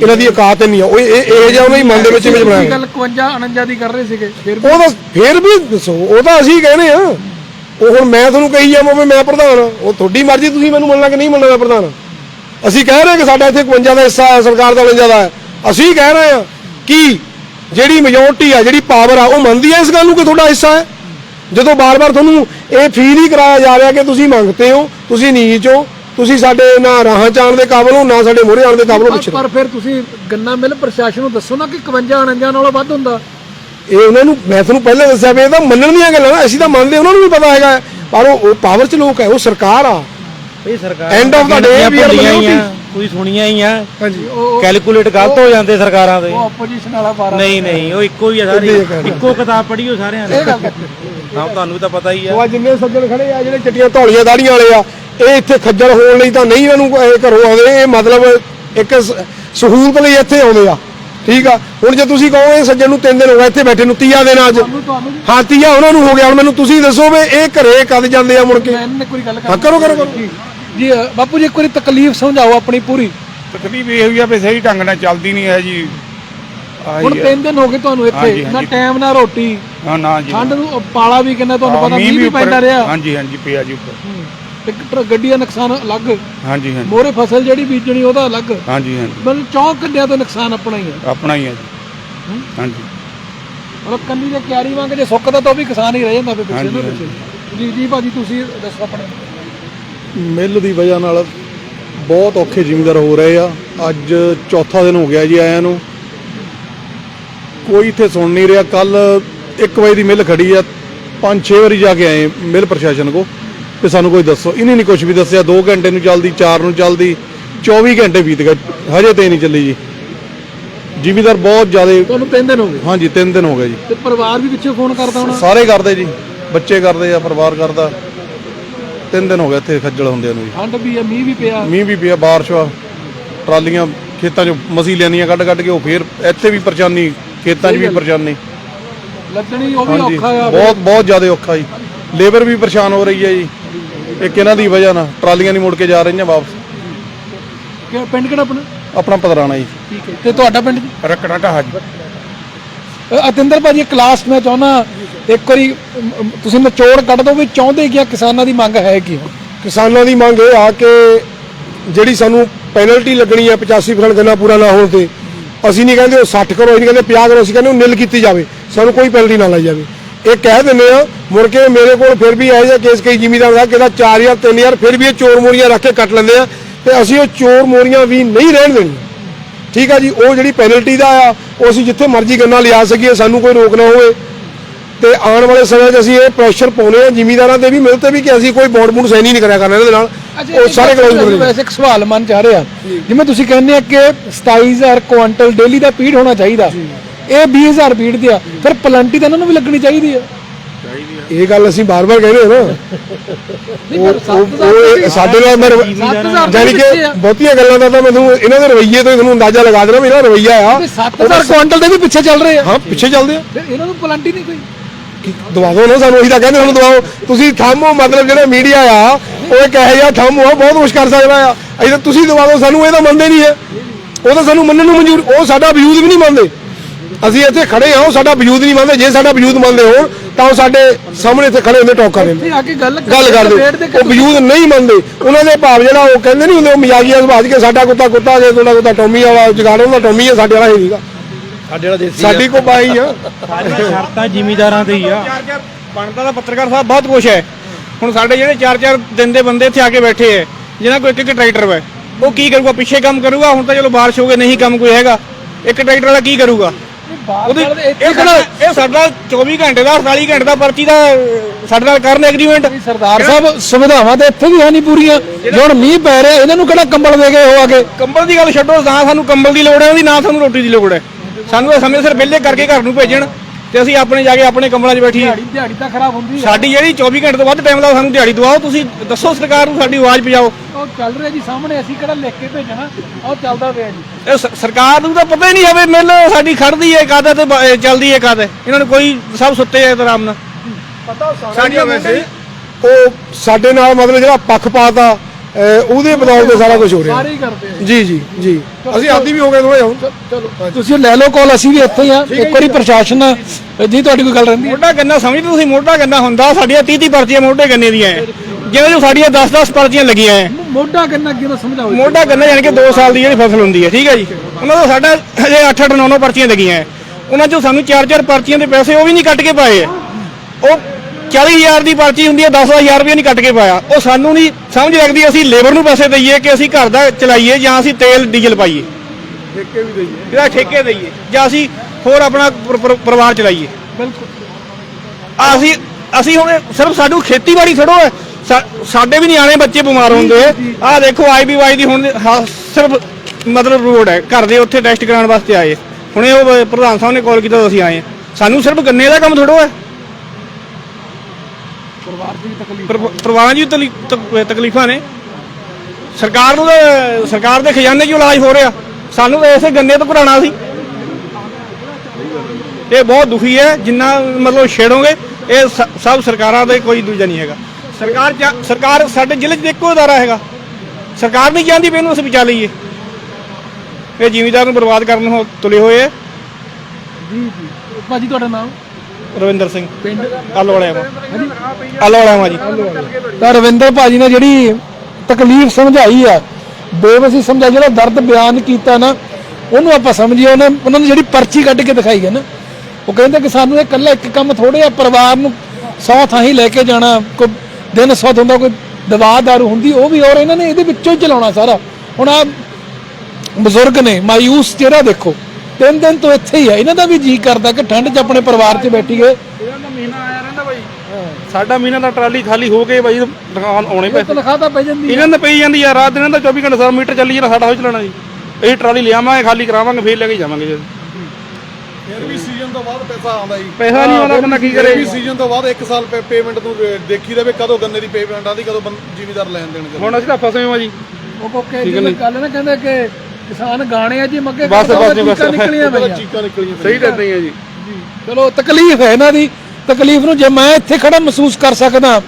B: ਇਹਨਾਂ ਦੀ ਔਕਾਤ ਨਹੀਂ ਆ। ਉਹ ਇਹ ਇਹ ਜਿਹਾ ਉਹਨਾਂ ਹੀ ਮਨ ਦੇ ਵਿੱਚ ਵਿੱਚ
A: ਕੀ
B: ਬਣਾਇਆ
A: ਗੱਲ 51 49 ਦੀ ਕਰ ਰਹੇ ਸੀਗੇ ਫਿਰ
B: ਉਹ ਤਾਂ ਫੇਰ ਵੀ ਦੱਸੋ ਉਹ ਤਾਂ ਅਸੀਂ ਕਹਿੰਦੇ ਆ। ਉਹ ਹੁਣ ਮੈਂ ਤੁਹਾਨੂੰ ਕਹੀ ਜਾਵਾਂ ਵੀ ਮੈਂ ਪ੍ਰਧਾਨ ਉਹ ਤੁਹਾਡੀ ਮਰਜ਼ੀ ਤੁਸੀਂ ਮੈਨੂੰ ਮੰਨਣਾ ਕਿ ਨਹੀਂ ਮੰਨਣਾ ਮੈਂ ਪ੍ਰਧਾਨ। ਅਸੀਂ ਕਹਿ ਰਹੇ ਕਿ ਸਾਡਾ ਇੱਥੇ 51 ਦਾ ਹਿੱਸਾ ਹੈ ਸਰਕਾਰ ਦਾ 49 ਦਾ ਹੈ। ਅਸੀਂ ਕਹਿ ਰਹੇ ਆ ਕਿ ਜਿਹੜੀ ਮੈਜੋਰਟੀ ਆ ਜਿਹੜੀ ਪਾਵਰ ਆ ਉਹ ਮੰਨਦੀ ਹੈ ਇਸ ਗੱਲ ਨੂੰ ਕਿ ਤੁਹਾਡਾ ਹਿੱਸਾ ਹੈ। ਜਦੋਂ ਬਾਰ-ਬਾਰ ਤੁਹਾਨੂੰ ਇਹ ਫੀਲ ਹੀ ਕਰਾਇਆ ਜਾ ਰਿਹਾ ਕਿ ਤੁਸੀਂ ਮੰਗਤੇ ਹੋ ਤੁਸੀਂ ਨੀਚ ਹੋ ਤੁਸੀਂ ਸਾਡੇ ਨਾ ਰਾਹਾਂ ਚਾਣ ਦੇ ਕਾਬਲ ਹੋ ਨਾ ਸਾਡੇ ਮੋਹਰੇ ਆਉਣ ਦੇ ਕਾਬਲ ਹੋ ਪਿੱਛੇ
A: ਪਰ ਫਿਰ ਤੁਸੀਂ ਗੰਨਾ ਮਿਲ ਪ੍ਰਸ਼ਾਸਨ ਨੂੰ ਦੱਸੋ ਨਾ ਕਿ 51 49 ਨਾਲੋਂ ਵੱਧ ਹੁੰਦਾ।
B: ਇਹ ਉਹਨਾਂ ਨੂੰ ਮੈਂ ਤੁਹਾਨੂੰ ਪਹਿਲਾਂ ਦੱਸਿਆ ਵੀ ਇਹ ਤਾਂ ਮੰਨਣ ਦੀਆਂ ਗੱਲਾਂ ਨਾ ਅਸੀਂ ਤਾਂ ਮੰਨਦੇ ਉਹਨਾਂ ਨੂੰ ਵੀ ਪਤਾ ਹੈਗਾ। ਹੈ। ਪਰ ਉਹ ਉਹ ਪਾਵਰ 'ਚ ਲੋਕ ਹੈ ਉਹ ਸਰਕਾਰ ਆ।
E: ਇਹ ਸਰਕਾਰ
B: End of the day we are
E: ਭੁੱਲੀਆਂ ਹੀ ਆ,
B: minority।
E: ਕੋਈ ਸੁਣੀਆਂ ਹੀ ਆ।
B: ਹਾਂਜੀ
A: ਉਹ
E: ਕੈਲਕੂਲੇਟ ਗਲਤ ਹੋ ਜਾਂਦੇ ਸਰਕਾਰਾਂ ਦੇ।
A: ਉਹ ਆਪੋਜੀਸ਼ਨ ਵਾਲਾ ਪਾਰਾ
E: ਨਹੀਂ ਨਹੀਂ ਉਹ ਇੱਕੋ ਹੀ ਆ ਸਾਰੇ। ਇੱਕੋ ਕਿਤਾਬ ਪੜ੍ਹੀ ਉਹ ਸਾਰਿਆਂ ਨੇ। ਹਾਂ ਤੁਹਾਨੂੰ ਵੀ ਤਾਂ ਪਤਾ ਹੀ ਆ।
B: ਉਹ ਆ ਜਿੰਨੇ ਸੱਜਣ ਖੜੇ ਆ ਜਿਹੜੇ ਚਿੱਟੀਆਂ ਧੌਲੀਆਂ ਦਾੜੀਆਂ ਵਾਲੇ ਆ ਇਹ ਇੱਥੇ ਖੱਜਲ ਹੋਣ ਲਈ ਤਾਂ ਨਹੀਂ ਇਹਨਾਂ ਨੂੰ ਇਹ ਘਰੋਂ ਆਉਂਦੇ ਇਹ ਮਤਲਬ ਇੱਕ ਸਹੂਲਤ ਲਈ ਇੱਥੇ ਆਉਂਦੇ ਆ। ਠੀਕ ਆ? ਹੁਣ ਜੇ ਤੁਸੀਂ ਕਹੋ ਇਹ ਸੱਜਣ ਨੂੰ ਤਿੰਨ ਦਿਨ ਹੋ ਗਏ ਇੱਥੇ ਬੈਠੇ ਨੂੰ ਤੀਆ ਦਿਨ ਅੱਜ। ਹਾਂ ਤੀਆ ਉਹਨਾਂ ਨੂੰ ਹੋ ਗਿਆ ਹੁਣ ਮੈਨੂੰ ਤੁਸੀਂ ਦੱਸੋ ਵੀ ਇਹ ਘਰੇ ਕਦ ਜਾਂਦੇ ਆ ਮੁੜ ਕੇ? ਹਾਂ ਕਰੋ ਕਰੋ ਕਰੋ।
A: ਜੀ ਬਾਪੂ ਜੀ ਇੱਕ ਵਾਰੀ ਤਕਲੀਫ ਸਮਝਾਓ ਆਪਣੀ ਪੂਰੀ।
C: ਤਕਲੀਫ ਇਹ ਹੋਈ ਆ ਵੀ ਸਹੀ ਢੰਗ ਨਾਲ ਚੱਲਦੀ ਨਹੀਂ ਹੈ ਜੀ।
A: ਹੁਣ ਤਿੰਨ ਦਿਨ ਹੋ ਗਏ ਤੁਹਾਨੂੰ ਇੱਥੇ ਨਾ। ਟਾਈਮ ਨਾ ਰੋਟੀ।
C: ਹਾਂ ਨਾ ਜੀ
A: ਠੰਡ ਨੂੰ ਪਾਲਾ ਵੀ ਕਿੰਨਾ ਤੁਹਾਨੂੰ ਪਤਾ ਮੀਂਹ ਵੀ ਪੈਂਦਾ ਰਿਹਾ।
C: ਹਾਂਜੀ ਹਾਂਜੀ ਪਿਆ ਜੀ ਉੱਪਰ।
A: ਤੇ ਟਰ- ਗੱਡੀ ਦਾ ਨੁਕਸਾਨ ਅਲੱਗ
C: ਹਾਂਜੀ ਹਾਂਜੀ।
A: ਮੋਰੇ ਫਸਲ ਜਿਹੜੀ ਬੀਜਣੀ ਉਹਦਾ ਅਲੱਗ।
C: ਹਾਂਜੀ ਹਾਂਜੀ।
A: ਮਤਲਬ ਚੌਂਕ ਕੰਡਿਆਂ ਤੋਂ ਨੁਕਸਾਨ ਆਪਣਾ ਹੀ ਹੈ।
C: ਆਪਣਾ ਹੀ ਹੈ ਜੀ। ਹਾਂਜੀ।
A: ਮਤਲਬ ਕੰਨੀ ਦੇ ਕਿਆਰੀ ਵਾਂਗ ਜੇ ਸੁੱਕਦਾ ਤਾਂ ਉਹ ਵੀ ਕਿਸਾਨ ਹੀ ਰਹਿ ਜਾਂਦਾ ਫਿਰ ਪਿੱਛੇ ਨਾ
C: ਹਾਂਜੀ,
A: ਪਿੱਛੇ। ਜੀ ਜੀ ਭਾਜੀ ਤੁਸੀਂ ਦੱਸੋ ਆਪਣੇ।
D: ਮਿੱਲ ਦੀ ਵਜ੍ਹਾ ਨਾਲ ਬਹੁਤ ਔਖੇ ਜ਼ਿਮੀਂਦਾਰ ਹੋ ਰਹੇ ਆ। ਅੱਜ ਚੌਥਾ ਦਿਨ ਹੋ ਗਿਆ ਜੀ ਆਇਆਂ ਨੂੰ। ਕੋਈ ਇੱਥੇ ਸੁਣ ਨਹੀਂ ਰਿਹਾ। ਕੱਲ 1 ਵਜੇ ਦੀ ਮਿੱਲ ਖੜੀ ਆ। ਪੰਜ ਛੇ ਵਾਰੀ ਜਾ ਕੇ ਆਏ ਮਿੱਲ ਪ੍ਰਸ਼ਾਸਨ ਕੋ। ਤੇ ਸਾਨੂੰ ਕੋਈ ਦੱਸੋ। ਇਹਨੇ ਨਹੀਂ ਕੁਝ ਵੀ ਦੱਸਿਆ। 2 ਘੰਟੇ ਨੂੰ ਚੱਲਦੀ 4 ਨੂੰ ਚੱਲਦੀ 24 ਘੰਟੇ ਬੀਤ ਗਏ। ਹਜੇ ਤੇ ਨਹੀਂ ਚੱਲੀ ਜੀ। ਜ਼ਿਮੀਂਦਾਰ ਬਹੁਤ ਜ਼ਿਆਦਾ
A: ਤੁਹਾਨੂੰ ਤਿੰਨ ਦਿਨ ਹੋ ਗਏ?
D: ਹਾਂਜੀ 3 ਦਿਨ ਹੋ ਗਏ ਜੀ।
A: ਤੇ ਪਰਿਵਾਰ ਵੀ ਪਿੱਛੇ ਫੋਨ ਕਰਦਾ ਹੋਣਾ?
D: ਸਾਰੇ ਕਰਦੇ ਜੀ। ਬੱਚੇ ਕਰਦੇ ਆ ਪਰਿਵਾਰ ਕਰਦਾ। 3 ਦਿਨ ਹੋ ਗਏ ਇੱਥੇ ਖੱਜਲ ਹੁੰਦਿਆਂ ਨੂੰ ਜੀ।
A: ਠੰਡ ਵੀ ਆ ਮੀਂਹ ਵੀ ਪਿਆ।
D: ਮੀਂਹ ਵੀ ਪਿਆ ਬਾਰਿਸ਼ ਆ। ਟਰਾਲੀਆਂ ਖੇਤਾਂ 'ਚ ਮਸੀ ਲੈਣੀਆਂ ਕੱਢ ਕੱਢ ਕੇ ਉਹ ਫੇਰ ਇੱਥੇ ਵੀ ਪਰੇਸ਼ਾਨੀ ਖੇਤਾਂ 'ਚ ਵੀ ਪਰੇਸ਼ਾਨੀ।
A: ਲੱਦਣੀ ਉਹ ਵੀ
D: ਹਾਂਜੀ।
A: ਔਖਾ ਆ।
D: ਬਹੁਤ ਬਹੁਤ ਜ਼ਿਆਦਾ ਔਖਾ ਜੀ। ਲੇਬਰ ਵੀ ਪਰੇਸ਼ਾਨ ਹੋ ਰਹੀ ਹੈ ਜੀ। ਇੱਕ ਇਹਨਾਂ ਦੀ ਵਜ੍ਹਾ ਨਾਲ ਟਰਾਲੀਆਂ ਨਹੀਂ ਮੁੜ ਕੇ ਜਾ ਰਹੀਆਂ ਵਾਪਸ।
A: ਕਿ- ਪਿੰਡ ਕਿਹੜਾ ਆਪਣਾ?
D: ਆਪਣਾ ਪਤਰਾਣਾ ਜੀ।
A: ਠੀਕ ਹੈ। ਤੇ ਤੁਹਾਡਾ ਪਿੰਡ ਜੀ?
C: ਢਾਹ ਜੀ।
A: ਅ, ਅਤਿੰਦਰ ਭਾਜੀ ਇੱਕ ਲਾਸਟ ਮੈਂ ਚਾਹੁੰਦਾ ਇੱਕ ਵਾਰੀ ਅਮ, ਅਮ, ਤੁਸੀਂ ਨਿਚੋੜ ਕੱਢ ਦੋ ਵੀ ਚਾਹੁੰਦੇ ਕੀ ਆ ਕਿਸਾਨਾਂ ਦੀ ਮੰਗ ਹੈ ਕੀ ਹੁਣ?
B: ਕਿਸਾਨਾਂ ਦੀ ਮੰਗ ਇਹ ਆ ਕਿ ਜਿਹੜੀ ਸਾਨੂੰ ਪੈਨਲਟੀ ਲੱਗਣੀ ਹੈ 85% ਗੰਨਾ ਪੂਰਾ ਨਾ ਹੋਣ ਤੇ ਅਸੀਂ ਨਹੀਂ ਕਹਿੰਦੇ ਉਹ 60 ਕਰੋ ਅਸੀਂ ਨਹੀਂ ਕਹਿੰਦੇ 50 ਕਰੋ ਅਸੀਂ ਕਹਿੰਦੇ ਉਹ ਨਿਲ ਕੀਤੀ ਜਾਵੇ। ਸਾਨੂੰ ਕੋਈ ਪੈਨਲਟੀ ਨਾ ਲਾਈ ਜਾਵੇ। ਇਹ ਕਹਿ ਦਿੰਦੇ ਆ ਮੁੜ ਕੇ ਮੇਰੇ ਕੋਲ ਫਿਰ ਵੀ ਇਹੋ ਜਿਹਾ ਕੇਸ ਕਈ ਜ਼ਿਮੀਦਾਰ ਦਾ ਕਿਹਦਾ 4000 3000 ਫਿਰ ਵੀ ਇਹ ਚੋਰ ਮੋਰੀਆਂ ਰੱਖ ਕੇ ਕੱਟ ਲੈਂਦੇ ਆ। ਤੇ ਅਸੀਂ ਉਹ ਚੋਰ ਮੋਰੀਆਂ ਵੀ ਨਹੀਂ ਰਹਿਣ ਦੇਣੀਆਂ ਠੀਕ ਆ ਜੀ ਉਹ ਜਿਹੜੀ ਪੈਨਲਟੀ ਦਾ ਆ ਉਹ ਅਸੀਂ ਜਿੱਥੇ ਮਰਜ਼ੀ ਗੰਨਾ ਲਿਆ ਸਕੀਏ ਸਾਨੂੰ ਕੋਈ ਰੋਕ ਨਾ ਹੋਵੇ। ਤੇ ਆਉਣ ਵਾਲੇ ਸਮੇਂ 'ਚ ਅਸੀਂ ਇਹ ਪ੍ਰੈਸ਼ਰ ਪਾਉਨੇ ਆ ਜ਼ਿਮੀਦਾਰਾਂ ਤੇ ਵੀ ਮਿਲ ਤੇ ਵੀ ਕਿ ਅਸੀਂ ਕੋਈ ਬੌਂਡ ਬੂਡ ਸਾਈਨ ਹੀ ਨਹੀਂ ਕਰਿਆ ਕਰਨਾ ਇਹਦੇ ਨਾਲ। ਉਹ ਸਾਰੇ ਕਲੋਜ਼ ਕਰ
A: ਵੈਸੇ ਇੱਕ ਸਵਾਲ ਮਨ ਚ ਆ ਰਿਹਾ। ਜਿਵੇਂ ਤੁਸੀਂ ਕਹਿੰਦੇ ਆ ਕਿ 27000 ਕੁਆਂਟਲ ਡੇਲੀ ਦਾ ਪੀੜ ਹੋਣਾ ਚਾਹੀਦਾ। ਇਹ 20000 ਪੀੜ ਦੀ ਆ। ਫਿਰ ਪਲੰਟੀ ਤਾਂ ਇਹਨਾਂ ਨੂੰ ਵੀ ਲੱਗਣੀ ਚਾਹੀਦੀ ਆ।
B: ਇਹ ਗੱਲ ਅਸੀਂ ਬਾਰ-ਬਾਰ ਕਹਿੰਦੇ ਹਾਂ ਨਾ। ਉਹ ਸਾਡੇ ਨਾਲ ਮੈਂ
A: 7000
B: ਜਾਨੀ ਕਿ ਬਹੁਤੀਆਂ ਗੱਲਾਂ ਦਾ ਤਾਂ ਮੈਂ ਤੁਹਾਨੂੰ ਇਹਨਾਂ ਦੇ ਰਵੱਈਏ ਤੋਂ ਹੀ ਤੁਹਾਨੂੰ ਅੰਦਾਜ਼ਾ ਲਗਾ ਦੇਣਾ ਵੀ ਇਹਨਾਂ ਦਾ ਰਵੱਈਆ ਆ।
A: 7000 ਕੁਆਂਟਲ ਦੇ ਵੀ ਪਿੱਛੇ ਚੱਲ ਰਹੇ ਆ।
B: ਹਾਂ ਪਿੱਛੇ ਚੱਲਦੇ ਆ।
A: ਫਿਰ ਇਹਨਾਂ ਨੂੰ ਪਲੰਟੀ ਨਹੀਂ ਕੋਈ।
B: ਕੀ ਦਵਾ ਦਿਓ ਨਾ ਸਾਨੂੰ ਅਸੀਂ ਤਾਂ ਕਹਿੰਦੇ ਸਾਨੂੰ ਦਵਾਓ। ਤੁਸੀਂ ਥੰਮੋ ਮਤਲਬ ਜਿਹੜਾ ਮੀਡੀਆ ਆ ਉਹ ਇੱਕ ਇਹੋ ਜਿਹਾ ਥੰਮ ਉਹ ਬਹੁਤ ਕੁਝ ਕਰ ਸਕਦਾ ਆ। ਅਸੀਂ ਤਾਂ ਤੁਸੀਂ ਦਵਾ ਦਿਓ ਸਾਨੂੰ ਇਹ ਤਾਂ ਮੰਨਦੇ ਨਹੀਂ ਹੈ। ਉਹ ਤਾਂ ਸਾਨੂੰ ਮੰਨਣ ਨੂੰ ਮਨਜ਼ੂਰ ਉਹ ਸਾਡਾ ਵਜੂਦ ਵੀ ਨਹੀਂ ਮੰਨਦੇ। ਅਸੀਂ ਇੱਥੇ ਖੜੇ ਹਾਂ ਉਹ ਸਾਡਾ ਵਜੂਦ ਨਹੀਂ ਮੰਨਦੇ। ਜੇ ਸਾਡਾ ਵਜੂਦ ਮੰਨਦੇ ਹੋਣ ਤਾਂ ਉਹ ਸਾਡੇ ਸਾਹਮਣੇ ਇੱਥੇ ਖੜੇ ਹੁੰਦੇ ਟੌਕ
A: ਇੱਥੇ ਆ ਕੇ ਗੱਲ
B: ਗੱਲ ਕਰਦੇ ਉਹ ਵਜੂਦ ਨਹੀਂ ਮੰਨਦੇ। ਉਹਨਾਂ ਦੇ ਭਾਵ ਜਿਹੜਾ ਉਹ ਕਹਿੰਦੇ ਨਹੀਂ ਹੁੰਦੇ ਉਹ ਮਜ਼ਾਕੀਆ ਸੁਭਾਅ ਕਿ ਸਾਡਾ ਕੁੱਤਾ ਕੁੱਤਾ ਜੇ ਤੁਹਾਡਾ ਕੁੱਤਾ ਟੋਮੀ ਵਾਲਾ ਜਗਾੜੋਂ ਦਾ ਟੋਮੀ ਹੈ ਸਾਡੇ ਵਾਲਾ ਹੈ ਨਹੀਂਗਾ
E: ਸਾਡੇ ਵਾਲਾ ਦੇਸੀ
B: ਸਾਡੀ ਕੋ ਪਾਈ ਆ।
E: ਸਾਰੀਆਂ ਸ਼ਰਤਾਂ ਜ਼ਿਮੀਦਾਰਾਂ ਤੇ ਹੀ ਆ।
F: ਚਾਰ ਚਾਰ ਬਣਦਾ ਤਾਂ ਪੱਤਰਕਾਰ ਸਾਹਿਬ ਬਹੁਤ ਕੁਛ ਹੈ। ਹੁਣ ਸਾਡੇ ਜਿਹੜੇ ਚਾਰ ਚਾਰ ਦਿਨ ਦੇ ਬੰਦੇ ਇੱਥੇ ਆ ਕੇ ਬੈਠੇ ਹੈ ਜਿਨ੍ਹਾਂ ਕੋਲ ਇੱਕ ਇੱਕ ਟਰੈਕਟਰ ਹੈ ਉਹ ਕੀ ਕਰੂਗਾ? ਪਿੱਛੇ ਕੰਮ ਕਰੂਗਾ? ਹੁਣ ਤਾਂ ਚਲੋ ਬਾਰਿਸ਼ ਹੋ ਗਈ ਨਹੀਂ ਕੰਮ ਕੋਈ ਹੈਗਾ। ਇੱਕ ਟਰੈਕਟਰ ਵਾਲਾ ਕੀ ਕਰੂਗਾ? ਉਹਦੀ
A: ਨਾਲ ਇੱਥੇ
F: ਇਹ ਸਾਡਾ ਇਹ ਸਾਡਾ 24 ਘੰਟੇ ਦਾ 48 ਘੰਟੇ ਦਾ ਪਰਚੀ ਦਾ ਅਹ, ਸਾਡੇ ਨਾਲ ਕਰਨ ਐਗਰੀਮੈਂਟ
A: ਸਰਦਾਰ ਸਾਹਿਬ ਸੁਵਿਧਾਵਾਂ ਤੇ ਇੱਥੇ ਵੀ ਹੈ ਨਹੀਂ ਪੂਰੀਆਂ। ਜੇ ਹੁਣ ਮੀਂਹ ਪੈ ਰਿਹਾ ਇਹਨਾਂ ਨੂੰ ਕਿਹੜਾ ਕੰਬਲ ਦੇ ਗਏ ਹੋ ਆਗੇ
F: ਕੰਬਲ ਦੀ ਗੱਲ ਛੱਡੋ ਨਾ ਸਾਨੂੰ ਕੰਬਲ ਦੀ ਲੋੜ ਹੈ ਉਹਦੀ ਨਾ ਸਾਨੂੰ ਰੋਟੀ ਦੀ ਲੋੜ ਹੈ। ਸਾਨੂੰ ਇਹ ਸਮੇਂ ਸਿਰ ਵਿਹਲੇ ਕਰਕੇ ਘਰ ਨੂੰ ਭੇਜਣ। ਤੇ ਅਸੀਂ ਆਪਣੇ ਜਾ ਕੇ ਆਪਣੇ ਕੰਬਲਾਂ 'ਚ ਬੈਠੀਏ।
A: ਦਿਹਾੜੀ ਤਾਂ ਖਰਾਬ ਹੁੰਦੀ
F: ਸਾਡੀ ਜਿਹੜੀ 24 ਘੰਟੇ ਤੋਂ ਵੱਧ ਟਾਈਮ ਦਾ ਸਾਨੂੰ ਦਿਹਾੜੀ ਦਵਾਓ ਤੁਸੀਂ ਦੱਸੋ ਸਰਕਾਰ ਨੂੰ ਸਾਡੀ ਆਵਾਜ਼ ਪਹੁੰਚਾਓ।
A: ਉਹ ਚੱਲ ਰਿਹਾ ਜੀ ਸਾਹਮਣੇ ਅਸੀਂ ਕਿਹੜਾ ਲਿਖ ਕੇ ਭੇਜਣਾ? ਉਹ ਚੱਲਦਾ ਪਿਆ ਜੀ।
F: ਇਹ ਸ- ਸਰਕਾਰ ਨੂੰ ਤਾਂ ਪਤਾ ਹੀ ਨਹੀਂ ਹੋਵੇ ਮਿਲ ਸਾਡੀ ਖੜਦੀ ਹੈ ਕਾਦਾ ਤੇ ਬ- ਇਹ ਚੱਲਦੀ ਹੈ ਕਾਦਾ ਇਹਨਾਂ ਨੂੰ ਕੋਈ ਸਭ ਸੁੱਤੇ ਐ ਆਰਾਮ ਨਾਲ।
B: ਸਾਡੀਆਂ ਵੈਸੇ ਉਹ ਸਾਡੇ ਨਾਲ ਮਤਲਬ ਜਿਹੜਾ ਪੱਖਪਾਤ ਆ ਉਹਦੇ ਬਦੌਲਤ ਤੇ ਸਾਰਾ ਕੁਝ ਹੋ ਰਿਹਾ।
A: ਸਾਰੇ ਹੀ ਕਰਦੇ ਆ।
B: ਜੀ ਜੀ ਜੀ। ਅਸੀਂ ਆਦੀ ਵੀ ਹੋ ਗਏ ਥੋੜੇ ਹੁਣ।
A: ਚਲੋ ਤੁਸੀਂ ਲੈ ਲਓ ਕਾਲ ਅਸੀਂ ਵੀ ਇੱਥੇ ਹੀ ਆ ਇੱਕ ਵਾਰੀ ਪ੍ਰਸ਼ਾਸਨ ਜੀ ਤੁਹਾਡੀ ਕੋਈ ਗੱਲ ਰਹਿੰਦੀ ਹੈ?
F: ਮੋਢਾ ਗੰਨਾ ਸਮਝਦੇ ਤੁਸੀਂ ਮੋਢਾ ਗੰਨਾ ਹੁੰਦਾ ਸਾਡੀਆਂ 30 30 ਪਰਚੀਆਂ ਮੋਢੇ ਗੰਨੇ ਦੀਆਂ ਐ ਜਿਵੇਂ ਜੋ ਸਾਡੀਆਂ 10 10 ਪਰਚੀਆਂ ਲੱਗੀਆਂ ਐ
A: ਮੋਢਾ ਕਿੰਨਾ ਅੱਗੇ ਦਾ ਸਮਝਾਓ।
F: ਮੋਢਾ ਗੰਨਾ ਯਾਨੀ ਕਿ 2 ਸਾਲ ਦੀ ਜਿਹੜੀ ਫਸਲ ਹੁੰਦੀ ਹੈ ਠੀਕ ਹੈ ਜੀ? ਉਹਨਾਂ ਦਾ ਸਾਡਾ ਹਜੇ 8 8 9 9 ਪਰਚੀਆਂ ਲੱਗੀਆਂ ਐ ਉਹਨਾਂ ਚੋਂ ਸਾਨੂੰ 4 4 ਪਰਚੀਆਂ ਦੇ ਪੈਸੇ ਉਹ ਵੀ ਨਹੀਂ ਕੱਟ ਕੇ ਪਾਏ ਐ ਉਹ 40000 ਦੀ ਪਰਚੀ ਹੁੰਦੀ ਹੈ 10000 ਰੁਪਏ ਨਹੀਂ ਕੱਟ ਕੇ ਪਾਇਆ। ਉਹ ਸਾਨੂੰ ਨਹੀਂ ਸਮਝ ਲੱਗਦੀ ਅਸੀਂ ਲੇਬਰ ਨੂੰ ਪੈਸੇ ਦਈਏ ਕਿ ਅਸੀਂ ਘਰ ਦਾ ਚਲਾਈਏ ਜਾਂ ਅਸੀਂ ਤੇਲ ਡੀਜ਼ਲ ਪਾਈਏ। ਠੇਕੇ ਵੀ ਦਈਏ। ਇਹਦਾ ਠੇਕੇ ਦਈਏ ਜਾਂ ਅਸੀਂ ਹੋਰ ਆਪਣਾ ਪਰ- ਪਰ- ਪਰਿਵਾਰ ਚਲਾਈਏ। ਆ ਅਸੀਂ ਅਸੀਂ ਹੁਣ ਸਿਰਫ ਸਾਨੂੰ ਖੇਤੀਬਾੜੀ ਛੱਡੋ ਸਾਡੇ ਵੀ ਨਿਆਣੇ ਬੱਚੇ ਬਿਮਾਰ ਹੁੰਦੇ ਆ ਦੇਖੋ ਆਈਬੀਵਾਈ ਦੀ ਹੁਣ ਸਿਰਫ ਮਤਲਬ ਰੋਡ ਹੈ। ਘਰ ਦੇ ਉੱਥੇ ਟੈਸਟ ਕਰਾਉਣ ਵਾਸਤੇ ਆਏ। ਹੁਣੇ ਉਹ ਪ੍ਰਧਾਨ ਸਾਹਿਬ ਨੇ ਕਾਲ ਕੀਤਾ ਤਾਂ ਅਸੀਂ ਆਏ। ਸਾਨੂੰ ਸਿਰਫ ਗੰਨੇ ਦਾ ਕੰਮ ਥੋੜੋ ਹੈ। ਪਰਿਵਾਰ ਪਰਿਵਾਰਾਂ ਦੀ ਤਕਲੀ- ਤਕ- ਤਕਲੀਫਾਂ ਨੇ। ਸਰਕਾਰ ਨੂੰ ਤਾਂ ਸਰਕਾਰ ਦੇ ਖਜ਼ਾਨੇ 'ਚ ਇਲਾਜ ਹੋ ਰਿਹਾ। ਸਾਨੂੰ ਤਾਂ ਇਸੇ ਗੰਨੇ ਤੋਂ ਘਰਾਣਾ ਸੀ। ਇਹ ਬਹੁਤ ਦੁਖੀ ਹੈ ਜਿੰਨਾ ਮਤਲਬ ਛੇੜੋਗੇ ਇਹ ਸ- ਸਭ ਸਰਕਾਰਾਂ ਦਾ ਕੋਈ ਦੂਜਾ ਨਹੀਂ ਹੈਗਾ। ਸਰਕਾਰ ਚਾ- ਸਰਕਾਰ ਸਾਡੇ ਜ਼ਿਲ੍ਹੇ 'ਚ ਇੱਕੋ ਅਦਾਰਾ ਹੈਗਾ। ਸਰਕਾਰ ਨਹੀਂ ਚਾਹੁੰਦੀ ਵੀ ਇਹਨੂੰ ਅਸੀਂ ਬਚਾ ਲਈਏ। ਇਹ ਜ਼ਿਮੀਦਾਰ ਨੂੰ ਬਰਬਾਦ ਕਰਨ ਨੂੰ ਤੁਲੇ ਹੋਏ ਹੈ।
A: ਜੀ ਜੀ। ਭਾਜੀ ਤੁਹਾਡਾ ਨਾਮ?
F: ਰਵਿੰਦਰ ਸਿੰਘ।
A: ਪਿੰਡ?
F: ਆਲੋ ਵਾਲਿਆਂ ਦਾ ਆਲੋ ਵਾਲਿਆਂ ਦਾ ਜੀ।
A: ਤਾਂ ਰਵਿੰਦਰ ਭਾਜੀ ਨੇ ਜਿਹੜੀ ਤਕਲੀਫ ਸਮਝਾਈ ਆ ਬੇਵਸੀ ਸਮਝਾਈ ਜਿਹੜਾ ਦਰਦ ਬਿਆਨ ਕੀਤਾ ਨਾ ਉਹਨੂੰ ਆਪਾਂ ਸਮਝੀਏ ਉਹਨੇ ਉਹਨਾਂ ਨੇ ਜਿਹੜੀ ਪਰਚੀ ਕੱਢ ਕੇ ਦਿਖਾਈ ਹੈ ਨਾ ਉਹ ਕਹਿੰਦੇ ਕਿ ਸਾਨੂੰ ਇਹ ਇਕੱਲਾ ਇੱਕ ਕੰਮ ਥੋੜੇ ਆ ਪਰਿਵਾਰ ਨੂੰ ਸੌ ਥਾਂ ਹੀ ਲੈ ਕੇ ਜਾਣਾ ਕੋਈ ਦਿਨ ਸੌਤ ਹੁੰਦਾ ਕੋਈ ਦਵਾ ਦਾਰੂ ਹੁੰਦੀ ਉਹ ਵੀ ਔਰ ਇਹਨਾਂ ਨੇ ਇਹਦੇ ਵਿੱਚੋਂ ਹੀ ਚਲਾਉਣਾ ਸਾਰਾ। ਹੁਣ ਆ ਬਜ਼ੁਰਗ ਨੇ ਮਾਯੂਸ ਚਿਹਰਾ ਦੇਖੋ। ਤਿੰਨ ਦਿਨ ਤੋਂ ਇੱਥੇ ਹੀ ਆ। ਇਹਨਾਂ ਦਾ ਵੀ ਜੀ ਕਰਦਾ ਕਿ ਠੰਡ 'ਚ ਆਪਣੇ ਪਰਿਵਾਰ 'ਚ ਬੈਠੀਏ।
E: ਇਹਨਾਂ ਦਾ ਮਹੀਨਾ ਆਇਆ ਰਹਿੰਦਾ ਬਾਈ। ਸਾਡਾ ਮਹੀਨਾ ਦਾ ਟਰਾਲੀ ਖਾਲੀ ਹੋ ਗਏ ਬਾਈ ਦੁਕਾਨ ਆਉਣੇ ਪਏ
A: ਤਨਖਾਹ ਤਾਂ ਪੈ ਜਾਂਦੀ
E: ਇਹਨਾਂ ਦਾ ਪਈ ਜਾਂਦੀ ਆ ਰਾਤ ਦਿਨਾਂ ਦਾ 24 ਘੰਟੇ ਸਰ ਮੀਟਰ ਚੱਲੀ ਜਾਂਦਾ ਸਾਡਾ ਹੋ ਚਲਾਣਾ ਜੀ। ਇਹ ਟਰਾਲੀ ਲਿਆਵਾਂਗੇ ਖਾਲੀ ਕਰਾਵਾਂਗੇ ਫੇਰ ਲੈ ਕੇ ਜਾਵਾਂਗੇ ਜੀ।
D: ਫਿਰ ਵੀ ਸੀਜ਼ਨ ਤੋਂ ਬਾਅਦ ਪੈਸਾ ਆਉਂਦਾ ਜੀ।
E: ਪੈਸਾ ਨਹੀਂ ਆਉਂਦਾ ਬੰਦਾ ਕੀ ਕਰੇ?
D: ਵੀ ਸੀਜ਼ਨ ਤੋਂ ਬਾਅਦ 1 ਸਾਲ ਪੇਮੈਂਟ ਨੂੰ ਦੇਖੀ ਜਾਵੇ ਕਦੋਂ ਗੰਨੇ ਦੀ ਪੇਮੈਂਟ ਆਦੀ ਕਦੋਂ ਜ਼ਿਮੀਦਾਰ ਲੈਣ ਦੇਣ ਕਰੇ
E: ਹੁਣ ਅਸੀਂ ਤਾਂ ਫਸੇ ਹਾਂ ਜੀ।
A: ਉਹ ਕੋ ਕੇ ਜਿਵੇਂ ਗੱਲ ਨਾ ਕਹਿੰਦੇ ਕਿ ਕਿਸਾਨ ਗਾਣੇ ਆ ਜੀ ਮੱਗੇ
E: ਬਸ, ਬਸ ਜੀ, ਬਸ।
A: ਨਿਕਲੀਆਂ ਪਈਆਂ।
D: ਚੀਕਾਂ ਨਿਕਲੀਆਂ
E: ਸਹੀ ਦਿੰਦੇ ਹੀ ਆ ਜੀ
A: ਚਲੋ ਤਕਲੀਫ ਹੈ ਇਹਨਾਂ ਦੀ। ਤਕਲੀਫ ਨੂੰ ਜੇ ਮੈਂ ਇੱਥੇ ਖੜਾ ਮਹਿਸੂਸ ਕਰ ਸਕਦਾ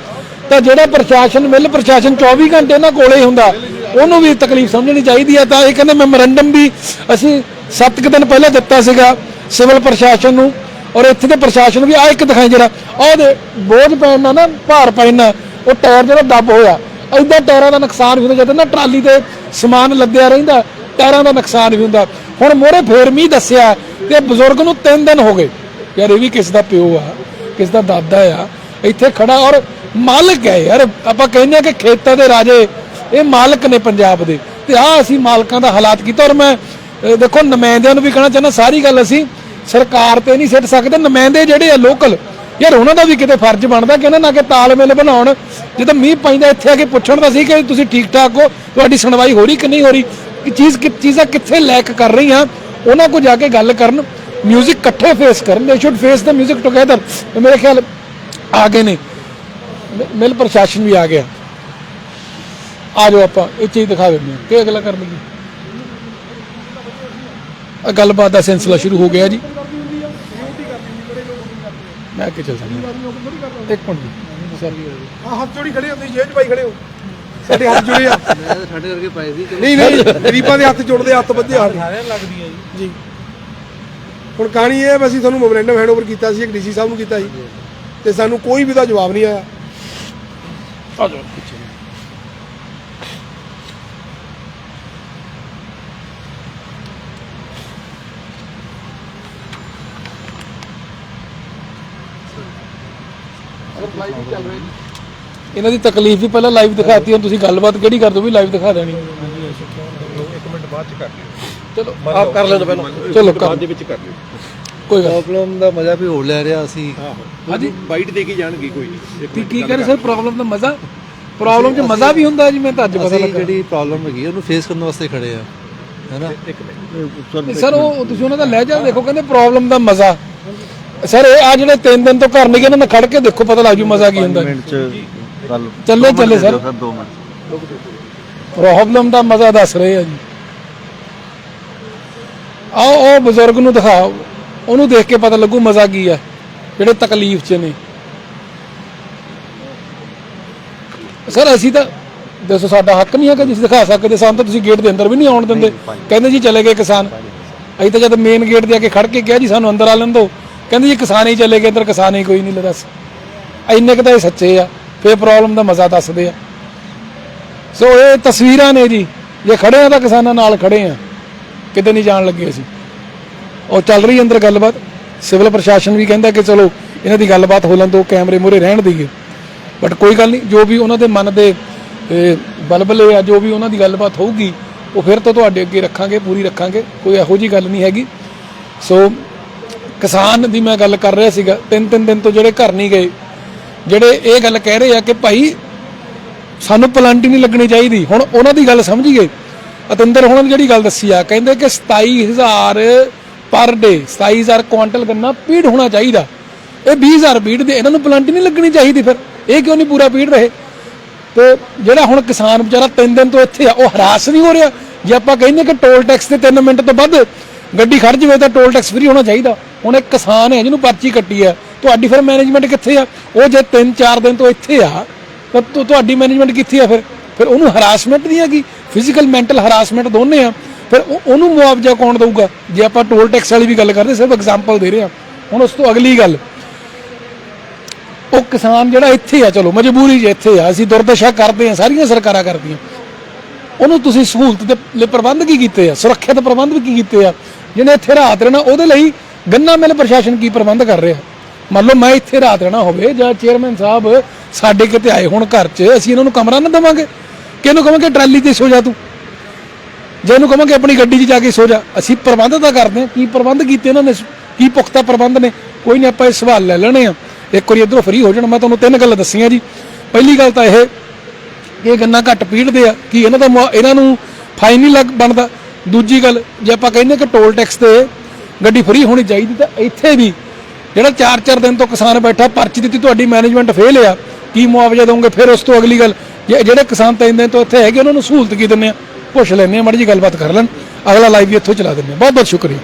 A: ਤਾਂ ਜਿਹੜਾ ਪ੍ਰਸ਼ਾਸਨ ਮਿਲ ਪ੍ਰਸ਼ਾਸਨ 24 ਘੰਟੇ ਇਹਨਾਂ ਕੋਲੇ ਹੀ ਹੁੰਦਾ ਉਹਨੂੰ ਵੀ ਤਕਲੀਫ ਸਮਝਣੀ ਚਾਹੀਦੀ ਹੈ। ਤਾਂ ਇਹ ਕਹਿੰਦੇ ਮੈਮੋਰੈਂਡਮ ਵੀ ਅਸੀਂ 7 ਦਿਨ ਪਹਿਲਾਂ ਦਿੱਤਾ ਸੀਗਾ ਸਿਵਲ ਪ੍ਰਸ਼ਾਸਨ ਨੂੰ ਔਰ ਇੱਥੇ ਦੇ ਪ੍ਰਸ਼ਾਸਨ ਵੀ ਆ ਇੱਕ ਦਿਖਾਈ ਜਿਹੜਾ ਆਹ ਦੇ ਬੋਝ ਪੈਣ ਨਾਲ ਨਾ ਭਾਰ ਪੈਣ ਨਾਲ ਉਹ ਟਾਇਰ ਜਿਹੜਾ ਦੱਬ ਹੋਇਆ। ਐਦਾਂ ਟਾਇਰਾਂ ਦਾ ਨੁਕਸਾਨ ਵੀ ਹੁੰਦਾ ਜਦੋਂ ਨਾ ਟਰਾਲੀ ਤੇ ਸਮਾਨ ਲੱਦਿਆ ਰਹਿੰਦਾ ਟਾਇਰਾਂ ਦਾ ਨੁਕਸਾਨ ਵੀ ਹੁੰਦਾ। ਹੁਣ ਮੋਰੇ ਫੇਰ ਮੀਂਹ ਦੱਸਿਆ ਤੇ ਬਜ਼ੁਰਗ ਨੂੰ 3 ਦਿਨ ਹੋ ਗਏ। ਯਾਰ ਇਹ ਵੀ ਕਿਸ ਦਾ ਪਿਓ ਆ, ਕਿਸ ਦਾ ਦਾਦਾ ਆ, ਇੱਥੇ ਖੜਾ ਔਰ ਮਾਲਕ ਹੈ ਯਾਰ। ਆਪਾਂ ਕਹਿੰਦੇ ਆ ਕਿ ਖੇਤਾਂ ਦੇ ਰਾਜੇ, ਇਹ ਮਾਲਕ ਨੇ ਪੰਜਾਬ ਦੇ। ਤੇ ਆ ਅਸੀਂ ਮਾਲਕਾਂ ਦਾ ਹਾਲਾਤ ਕੀਤਾ ਔਰ ਮੈਂ ਦੇਖੋ, ਨੁਮਾਇੰਦਿਆਂ ਨੂੰ ਵੀ ਕਹਿਣਾ ਚਾਹੁੰਦਾ, ਸਾਰੀ ਗੱਲ ਅਸੀਂ ਸਰਕਾਰ ਤੇ ਨਹੀਂ ਸਿੱਟ ਸਕਦੇ। ਨੁਮਾਇੰਦੇ ਜਿਹੜੇ ਆ ਲੋਕਲ, ਯਾਰ ਉਹਨਾਂ ਦਾ ਵੀ ਕਿਤੇ ਫਰਜ਼ ਬਣਦਾ ਕਿ ਇਹਨਾਂ ਨਾਲ ਕਿ ਤਾਲਮੇਲ ਬਣਾਉਣ। ਜਦੋਂ ਮੀਂਹ ਪੈਂਦਾ, ਇੱਥੇ ਆ ਕੇ ਪੁੱਛਣ ਦਾ ਸੀ ਕਿ ਤੁਸੀਂ ਠੀਕ ਠਾਕ ਹੋ, ਤੁਹਾਡੀ ਸੁਣਵਾਈ ਹੋ ਰਹੀ ਕਿ ਨਹੀਂ ਹੋ ਰਹੀ? ਕਿ ਚੀਜ਼ ਕਿ ਚੀਜ਼ਾਂ ਕਿੱਥੇ ਲੈਕ ਕਰ ਰਹੀਆਂ ਉਹਨਾਂ ਕੋਲ ਜਾ ਕੇ ਗੱਲ ਕਰਨ 뮤직 ਇਕੱਠੇ ਫੇਸ ਕਰਨ ਦੇ ਸ਼ੁੱਡ ਫੇਸ ਦਾ 뮤직 ਟੁਗੇਦਰ ਮੇਰੇ ਖਿਆਲ ਆ ਗਏ ਨੇ ਮਿ- ਮਿਲ ਪ੍ਰਸ਼ਾਸਨ ਵੀ ਆ ਗਿਆ ਆ ਜਾਓ ਆਪਾਂ ਇਹ ਚੀਜ਼ ਦਿਖਾ ਦਿੰਦੇ ਹਾਂ ਕਿ ਅਗਲਾ ਕਰ ਲਈਏ ਆ ਗੱਲਬਾਤ ਦਾ ਸਿਲਸਿਲਾ ਸ਼ੁਰੂ ਹੋ ਗਿਆ ਜੀ ਮੈਂ ਅੱਗੇ ਚੱਲ ਸਕਦਾ ਇੱਕ ਮਿੰਟ ਜੀ ਸਰ
B: ਆ ਹੱਥ ਜੋੜੀ ਖੜੇ ਹੋ ਤੁਸੀਂ ਜੇਬ 'ਚ ਪਾਈ ਖੜੇ ਹੋ ਸਾਡੇ ਹੱਥ ਜੁੜੇ ਆ। ਸਾਡੇ ਵਰਗੇ ਪਾਏ ਸੀ ਨਹੀਂ ਨਹੀਂ ਗਰੀਬਾਂ ਦੇ ਹੱਥ ਜੁੜਦੇ ਹੱਥ ਬੱਧੇ ਹੱਥ
E: ਲੱਗਦੀ ਹੈ ਜੀ।
B: ਜੀ। ਹੁਣ ਕਹਾਣੀ ਇਹ ਹੈ ਵੀ ਅਸੀਂ ਤੁਹਾਨੂੰ ਮੈਮੋਰੈਂਡਮ ਹੈਂਡਓਵਰ ਕੀਤਾ ਸੀ ਇੱਕ ਡੀਸੀ ਸਾਹਿਬ ਨੂੰ ਕੀਤਾ ਸੀ। ਤੇ ਸਾਨੂੰ ਕੋਈ ਵੀ ਦਾ ਜਵਾਬ ਨਹੀਂ ਆਇਆ।
A: ਆ ਜਾਓ। ਪਿੱਛੇ ਇਹਨਾਂ ਦੀ ਤਕਲੀਫ ਵੀ ਪਹਿਲਾਂ ਲਾਈਵ ਦਿਖਾਤੀ ਹੁਣ ਤੁਸੀਂ ਗੱਲਬਾਤ ਕਿਹੜੀ ਕਰ ਦੋ ਵੀ ਲਾਈਵ ਦਿਖਾ ਦੇਣੀ।
C: ਇੱਕ ਮਿੰਟ ਬਾਅਦ ਚ ਕਰ ਲਿਓ
A: ਚਲੋ
C: ਆਪ ਕਰ ਲੈਣ ਪਹਿਲਾਂ।
A: ਚਲੋ ਕਰ
C: ਦੇ ਵਿੱਚ ਕਰ ਲਿਓ
A: ਕੋਈ ਗੱਲ
G: ਪ੍ਰੋਬਲਮ ਦਾ ਮਜ਼ਾ ਵੀ ਹੋ ਲੈ ਰਿਹਾ ਅਸੀਂ।
A: ਹਾਂਜੀ।
C: ਬਾਈਟ ਦੇ ਕੇ ਜਾਣਗੇ ਕੋਈ। ਨਹੀਂ
A: ਕੀ ਕਰੇ। ਸਰ ਪ੍ਰੋਬਲਮ ਦਾ ਮਜ਼ਾ? ਪ੍ਰੋਬਲਮ 'ਚ ਮਜ਼ਾ ਵੀ ਹੁੰਦਾ ਜੀ ਮੈਂ ਤਾਂ ਅੱਜ ਪਤਾ
G: ਅਸੀਂ
A: ਲੱਗਾ।
G: ਜਿਹੜੀ ਪ੍ਰੋਬਲਮ ਹੈਗੀ ਉਹਨੂੰ ਫੇਸ ਕਰਨ ਵਾਸਤੇ ਖੜੇ ਆ ਹੈਨਾ?
A: ਨਹੀਂ ਸਰ ਉਹ ਤੁਸੀਂ ਉਹਨਾਂ ਦਾ ਲਹਿਜਾ ਦੇਖੋ ਕਹਿੰਦੇ ਪ੍ਰੋਬਲਮ ਦਾ ਮਜ਼ਾ। ਸਰ ਇਹ ਆ ਜਿਹੜੇ ਤਿੰਨ ਦਿਨ ਤੋਂ ਘਰ ਨਹੀਂ ਗਏ ਇਹਨਾਂ ਨੂੰ ਖੜ ਕੇ ਦੇਖੋ ਪਤਾ ਲੱਗ ਜੂ ਮਜ਼ਾ ਕੀ ਹੁੰਦਾ।
C: ਗੱਲ
A: ਚੱਲੇ ਚੱਲੇ ਸਰ।
C: 2 ਮਿੰਟ।
A: ਪ੍ਰੋਬਲਮ ਦਾ ਮਜ਼ਾ ਦੱਸ ਰਹੇ ਆ ਜੀ। ਆਓ ਉਹ ਬਜ਼ੁਰਗ ਨੂੰ ਦਿਖਾਓ। ਉਹਨੂੰ ਦੇਖ ਕੇ ਪਤਾ ਲੱਗੂ ਮਜ਼ਾ ਕੀ ਆ ਜਿਹੜੇ ਤਕਲੀਫ 'ਚ ਨੇ। ਸਰ ਅਸੀਂ ਤਾਂ ਦੱਸੋ ਸਾਡਾ ਹੱਕ ਨਹੀਂ ਹੈ ਕਿ ਅਸੀਂ ਦਿਖਾ ਸਕਦੇ। ਸਾਨੂੰ ਤਾਂ ਤੁਸੀਂ ਗੇਟ ਦੇ ਅੰਦਰ ਵੀ ਨਹੀਂ ਆਉਣ ਦਿੰਦੇ। ਕਹਿੰਦੇ ਜੀ ਚਲੇ ਗਏ ਕਿਸਾਨ। ਅਸੀਂ ਤਾਂ ਜਦ ਮੇਨ ਗੇਟ ਦੇ ਆ ਕੇ ਖੜ ਕੇ ਕਿਹਾ ਜੀ ਸਾਨੂੰ ਅੰਦਰ ਆ ਲੈਣ ਦਿਓ। ਕਹਿੰਦੇ ਜੀ ਕਿਸਾਨ ਹੀ ਚਲੇ ਗਏ ਅੰਦਰ ਕਿਸਾਨ ਹੀ ਕੋਈ ਨਹੀਂ ਲੈ ਦੱਸ। ਇੰਨੇ ਕੁ ਤਾਂ ਇਹ ਸੱਚੇ ਆ। ਫੇਰ ਪ੍ਰੋਬਲਮ ਦਾ ਮਜ਼ਾ ਦੱਸਦੇ ਆ। ਸੋ ਇਹ ਤਸਵੀਰਾਂ ਨੇ ਜੀ, ਜੇ ਖੜੇ ਆ ਤਾਂ ਕਿਸਾਨਾਂ ਨਾਲ ਖੜੇ ਆ। ਕਿਤੇ ਨਹੀਂ ਜਾਣ ਲੱਗੇ ਅਸੀਂ। ਉਹ ਚੱਲ ਰਹੀ ਅੰਦਰ ਗੱਲਬਾਤ। ਸਿਵਲ ਪ੍ਰਸ਼ਾਸਨ ਵੀ ਕਹਿੰਦਾ ਕਿ ਚਲੋ, ਇਹਨਾਂ ਦੀ ਗੱਲਬਾਤ ਹੋ ਲੈਣ ਕੈਮਰੇ ਮੂਹਰੇ ਰਹਿਣ ਦਈਏ। ਬਟ ਕੋਈ ਗੱਲ ਨਹੀਂ, ਜੋ ਵੀ ਉਹਨਾਂ ਦੇ ਮਨ ਦੇ ਬਲਬਲੇ ਆ, ਜੋ ਵੀ ਉਹਨਾਂ ਦੀ ਗੱਲਬਾਤ ਹੋਊਗੀ, ਉਹ ਫਿਰ ਤੋਂ ਤੁਹਾਡੇ ਅੱਗੇ ਰੱਖਾਂਗੇ, ਪੂਰੀ ਰੱਖਾਂਗੇ। ਕੋਈ ਇਹੋ ਜੀ ਗੱਲ ਨਹੀਂ ਹੈਗੀ। ਸੋ ਕਿਸਾਨ ਦੀ ਮੈਂ ਗੱਲ ਕਰ ਰਿਹਾ ਸੀਗਾ ਤਿੰਨ ਤਿੰਨ ਦਿਨ ਤੋਂ ਜਿਹੜੇ ਘਰ ਨਹੀਂ ਗਏ ਜਿਹੜੇ ਇਹ ਗੱਲ ਕਹਿ ਰਹੇ ਆ ਕਿ ਭਾਈ ਸਾਨੂੰ ਪਲੰਟੀ ਨਹੀਂ ਲੱਗਣੀ ਚਾਹੀਦੀ। ਹੁਣ ਉਹਨਾਂ ਦੀ ਗੱਲ ਸਮਝੀਏ ਅਤਿੰਦਰ ਹੁਣ ਜਿਹੜੀ ਗੱਲ ਦੱਸੀ ਆ, ਕਹਿੰਦੇ ਕਿ 27000 ਪਰ ਡੇ 27000 ਕੁਆਂਟਲ ਗੰਨਾ ਪੀੜ ਹੋਣਾ ਚਾਹੀਦਾ। ਇਹ 20000 ਪੀੜ ਦੇ, ਇਹਨਾਂ ਨੂੰ ਪਲੰਟੀ ਨਹੀਂ ਲੱਗਣੀ ਚਾਹੀਦੀ ਫਿਰ। ਇਹ ਕਿਉਂ ਨਹੀਂ ਪੂਰਾ ਪੀੜ ਰਹੇ? ਤੇ ਜਿਹੜਾ ਹੁਣ ਕਿਸਾਨ ਵਿਚਾਰਾ 3 ਦਿਨ ਤੋਂ ਇੱਥੇ ਆ, ਉਹ ਹਰਾਸ ਨਹੀਂ ਹੋ ਰਿਹਾ। ਜੇ ਆਪਾਂ ਕਹਿੰਦੇ ਕਿ ਟੋਲ ਟੈਕਸ ਤੇ 3 ਮਿੰਟ ਤੋਂ ਵੱਧ ਗੱਡੀ ਖੜ ਜਵੇ ਤਾਂ ਟੋਲ ਟੈਕਸ ਫ੍ਰੀ ਹੋਣਾ ਚਾਹੀਦਾ। ਹੁਣ ਇੱਕ ਕਿਸਾਨ ਹੈ ਜਿਹਨੂੰ ਪਰਚੀ ਕੱਟੀ ਆ ਤੁਹਾਡੀ ਫਿਰ ਮੈਨੇਜਮੈਂਟ ਕਿੱਥੇ ਆ? ਉਹ ਜੇ 3-4 ਦਿਨ ਤੋਂ ਇੱਥੇ ਆ, ਤਾਂ ਤੁਹਾਡੀ ਮੈਨੇਜਮੈਂਟ ਕਿੱਥੇ ਆ ਫਿਰ? ਫਿਰ ਉਹਨੂੰ ਹਰਾਸਮੈਂਟ ਨਹੀਂ ਹੈਗੀ? ਫਿਜ਼ੀਕਲ ਮੈਂਟਲ ਹਰਾਸਮੈਂਟ ਦੋਨੇ ਆ। ਫਿਰ ਉਹਨੂੰ ਮੁਆਵਜ਼ਾ ਕੌਣ ਦੇਊਗਾ? ਜੇ ਆਪਾਂ ਟੋਲ ਟੈਕਸ ਵਾਲੀ ਵੀ ਗੱਲ ਕਰਦੇ, ਸਿਰਫ ਐਗਜ਼ਾਮਪਲ ਦੇ ਰਹੇ ਆ। ਹੁਣ ਉਸ ਤੋਂ ਅਗਲੀ ਗੱਲ। ਉਹ ਕਿਸਾਨ ਜਿਹੜਾ ਇੱਥੇ ਆ, ਚਲੋ ਮਜਬੂਰੀ ਜੇ ਇੱਥੇ ਆ, ਅਸੀਂ ਦੁਰਦਸ਼ਾ ਕਰਦੇ ਆ, ਸਾਰੀਆਂ ਸਰਕਾਰਾਂ ਕਰਦੀਆਂ। ਉਹਨੂੰ ਤੁਸੀਂ ਸਹੂਲਤ ਦੇ ਲਈ ਪ੍ਰਬੰਧ ਕੀ ਕੀਤੇ ਆ? ਸੁਰੱਖਿਅਤ ਪ੍ਰਬੰਧ ਵੀ ਕੀ ਕੀਤੇ ਆ? ਜਿਹਨੇ ਇੱਥੇ ਰਾਤ ਰਹਿਣਾ ਉਹਦੇ ਲਈ ਗੰਨਾ ਮਿਲ ਪ੍ਰਸ਼ਾਸਨ ਕੀ ਪ੍ਰਬੰਧ ਕਰ ਰਿਹਾ? ਮੰਨ ਲਓ ਮੈਂ ਇੱਥੇ ਰਾਤ ਰਹਿਣਾ ਹੋਵੇ ਜਾਂ ਚੇਅਰਮੈਨ ਸਾਹਿਬ ਸਾਡੇ ਕਿਤੇ ਆਏ ਹੁਣ ਘਰ 'ਚ, ਅਸੀਂ ਇਹਨਾਂ ਨੂੰ ਕਮਰਾ ਨਾ ਦੇਵਾਂਗੇ। ਕਿਹਨੂੰ ਕਹਾਂਗੇ ਟਰਾਲੀ ਤੇ ਸੋ ਜਾ ਤੂੰ। ਜੇ ਇਹਨੂੰ ਕਹਾਂਗੇ ਆਪਣੀ ਗੱਡੀ 'ਚ ਜਾ ਕੇ ਸੋ ਜਾ। ਅਸੀਂ ਪ੍ਰਬੰਧ ਤਾਂ ਕਰਦੇ ਹਾਂ, ਕੀ ਪ੍ਰਬੰਧ ਕੀਤੇ ਇਹਨਾਂ ਨੇ, ਕੀ ਪੁਖਤਾ ਪ੍ਰਬੰਧ ਨੇ? ਕੋਈ ਨਹੀਂ ਆਪਾਂ ਇਹ ਸਵਾਲ ਲੈ ਲੈਣੇ ਆ। ਇੱਕ ਵਾਰੀ ਇਧਰੋਂ ਫਰੀ ਹੋ ਜਾਣ, ਮੈਂ ਤੁਹਾਨੂੰ ਤਿੰਨ ਗੱਲਾਂ ਦੱਸੀਆਂ ਜੀ। ਪਹਿਲੀ ਗੱਲ ਤਾਂ ਇਹ ਕਿ ਇਹ ਗੰਨਾ ਘੱਟ ਪੀੜਦੇ ਆ, ਕਿ ਇਹਨਾਂ ਦਾ ਮੁਆ- ਇਹਨਾਂ ਨੂੰ ਫਾਈਨ ਨਹੀਂ ਲੱਗ, ਬਣਦਾ। ਦੂਜੀ ਗੱਲ, ਜੇ ਆਪਾਂ ਕਹਿੰਦੇ ਕਿ ਟੋਲ ਟੈਕਸ ਤੇ ਗੱਡੀ ਫਰੀ ਹੋਣੀ ਚਾਹੀਦੀ ਤਾਂ ਇੱਥੇ ਵੀ ਜਿਹੜਾ 4-4 ਦਿਨ ਤੋਂ ਕਿਸਾਨ ਬੈਠਾ, ਪਰਚੀ ਦਿੱਤੀ, ਤੁਹਾਡੀ ਮੈਨੇਜਮੈਂਟ ਫੇਲ ਆ, ਕੀ ਮੁਆਵਜ਼ਾ ਦੋਗੇ? ਫਿਰ ਉਸ ਤੋਂ ਅਗਲੀ ਗੱਲ, ਜੇ- ਜਿਹੜੇ ਕਿਸਾਨ ਤਿੰਨ ਦਿਨ ਤੋਂ ਇੱਥੇ ਹੈਗੇ, ਉਹਨਾਂ ਨੂੰ ਸਹੂਲਤ ਕੀ ਦਿੰਦੇ ਆ? ਪੁੱਛ ਲੈਂਦੇ ਆ, ਮਾੜੀ ਜੀ ਗੱਲਬਾਤ ਕਰ ਲੈਣ। ਅਗਲਾ ਲਾਈਵ ਵੀ ਇੱਥੋਂ ਚਲਾ ਦਿੰਦੇ ਆ। ਬਹੁਤ ਬਹੁਤ ਸ਼ੁਕਰੀਆ।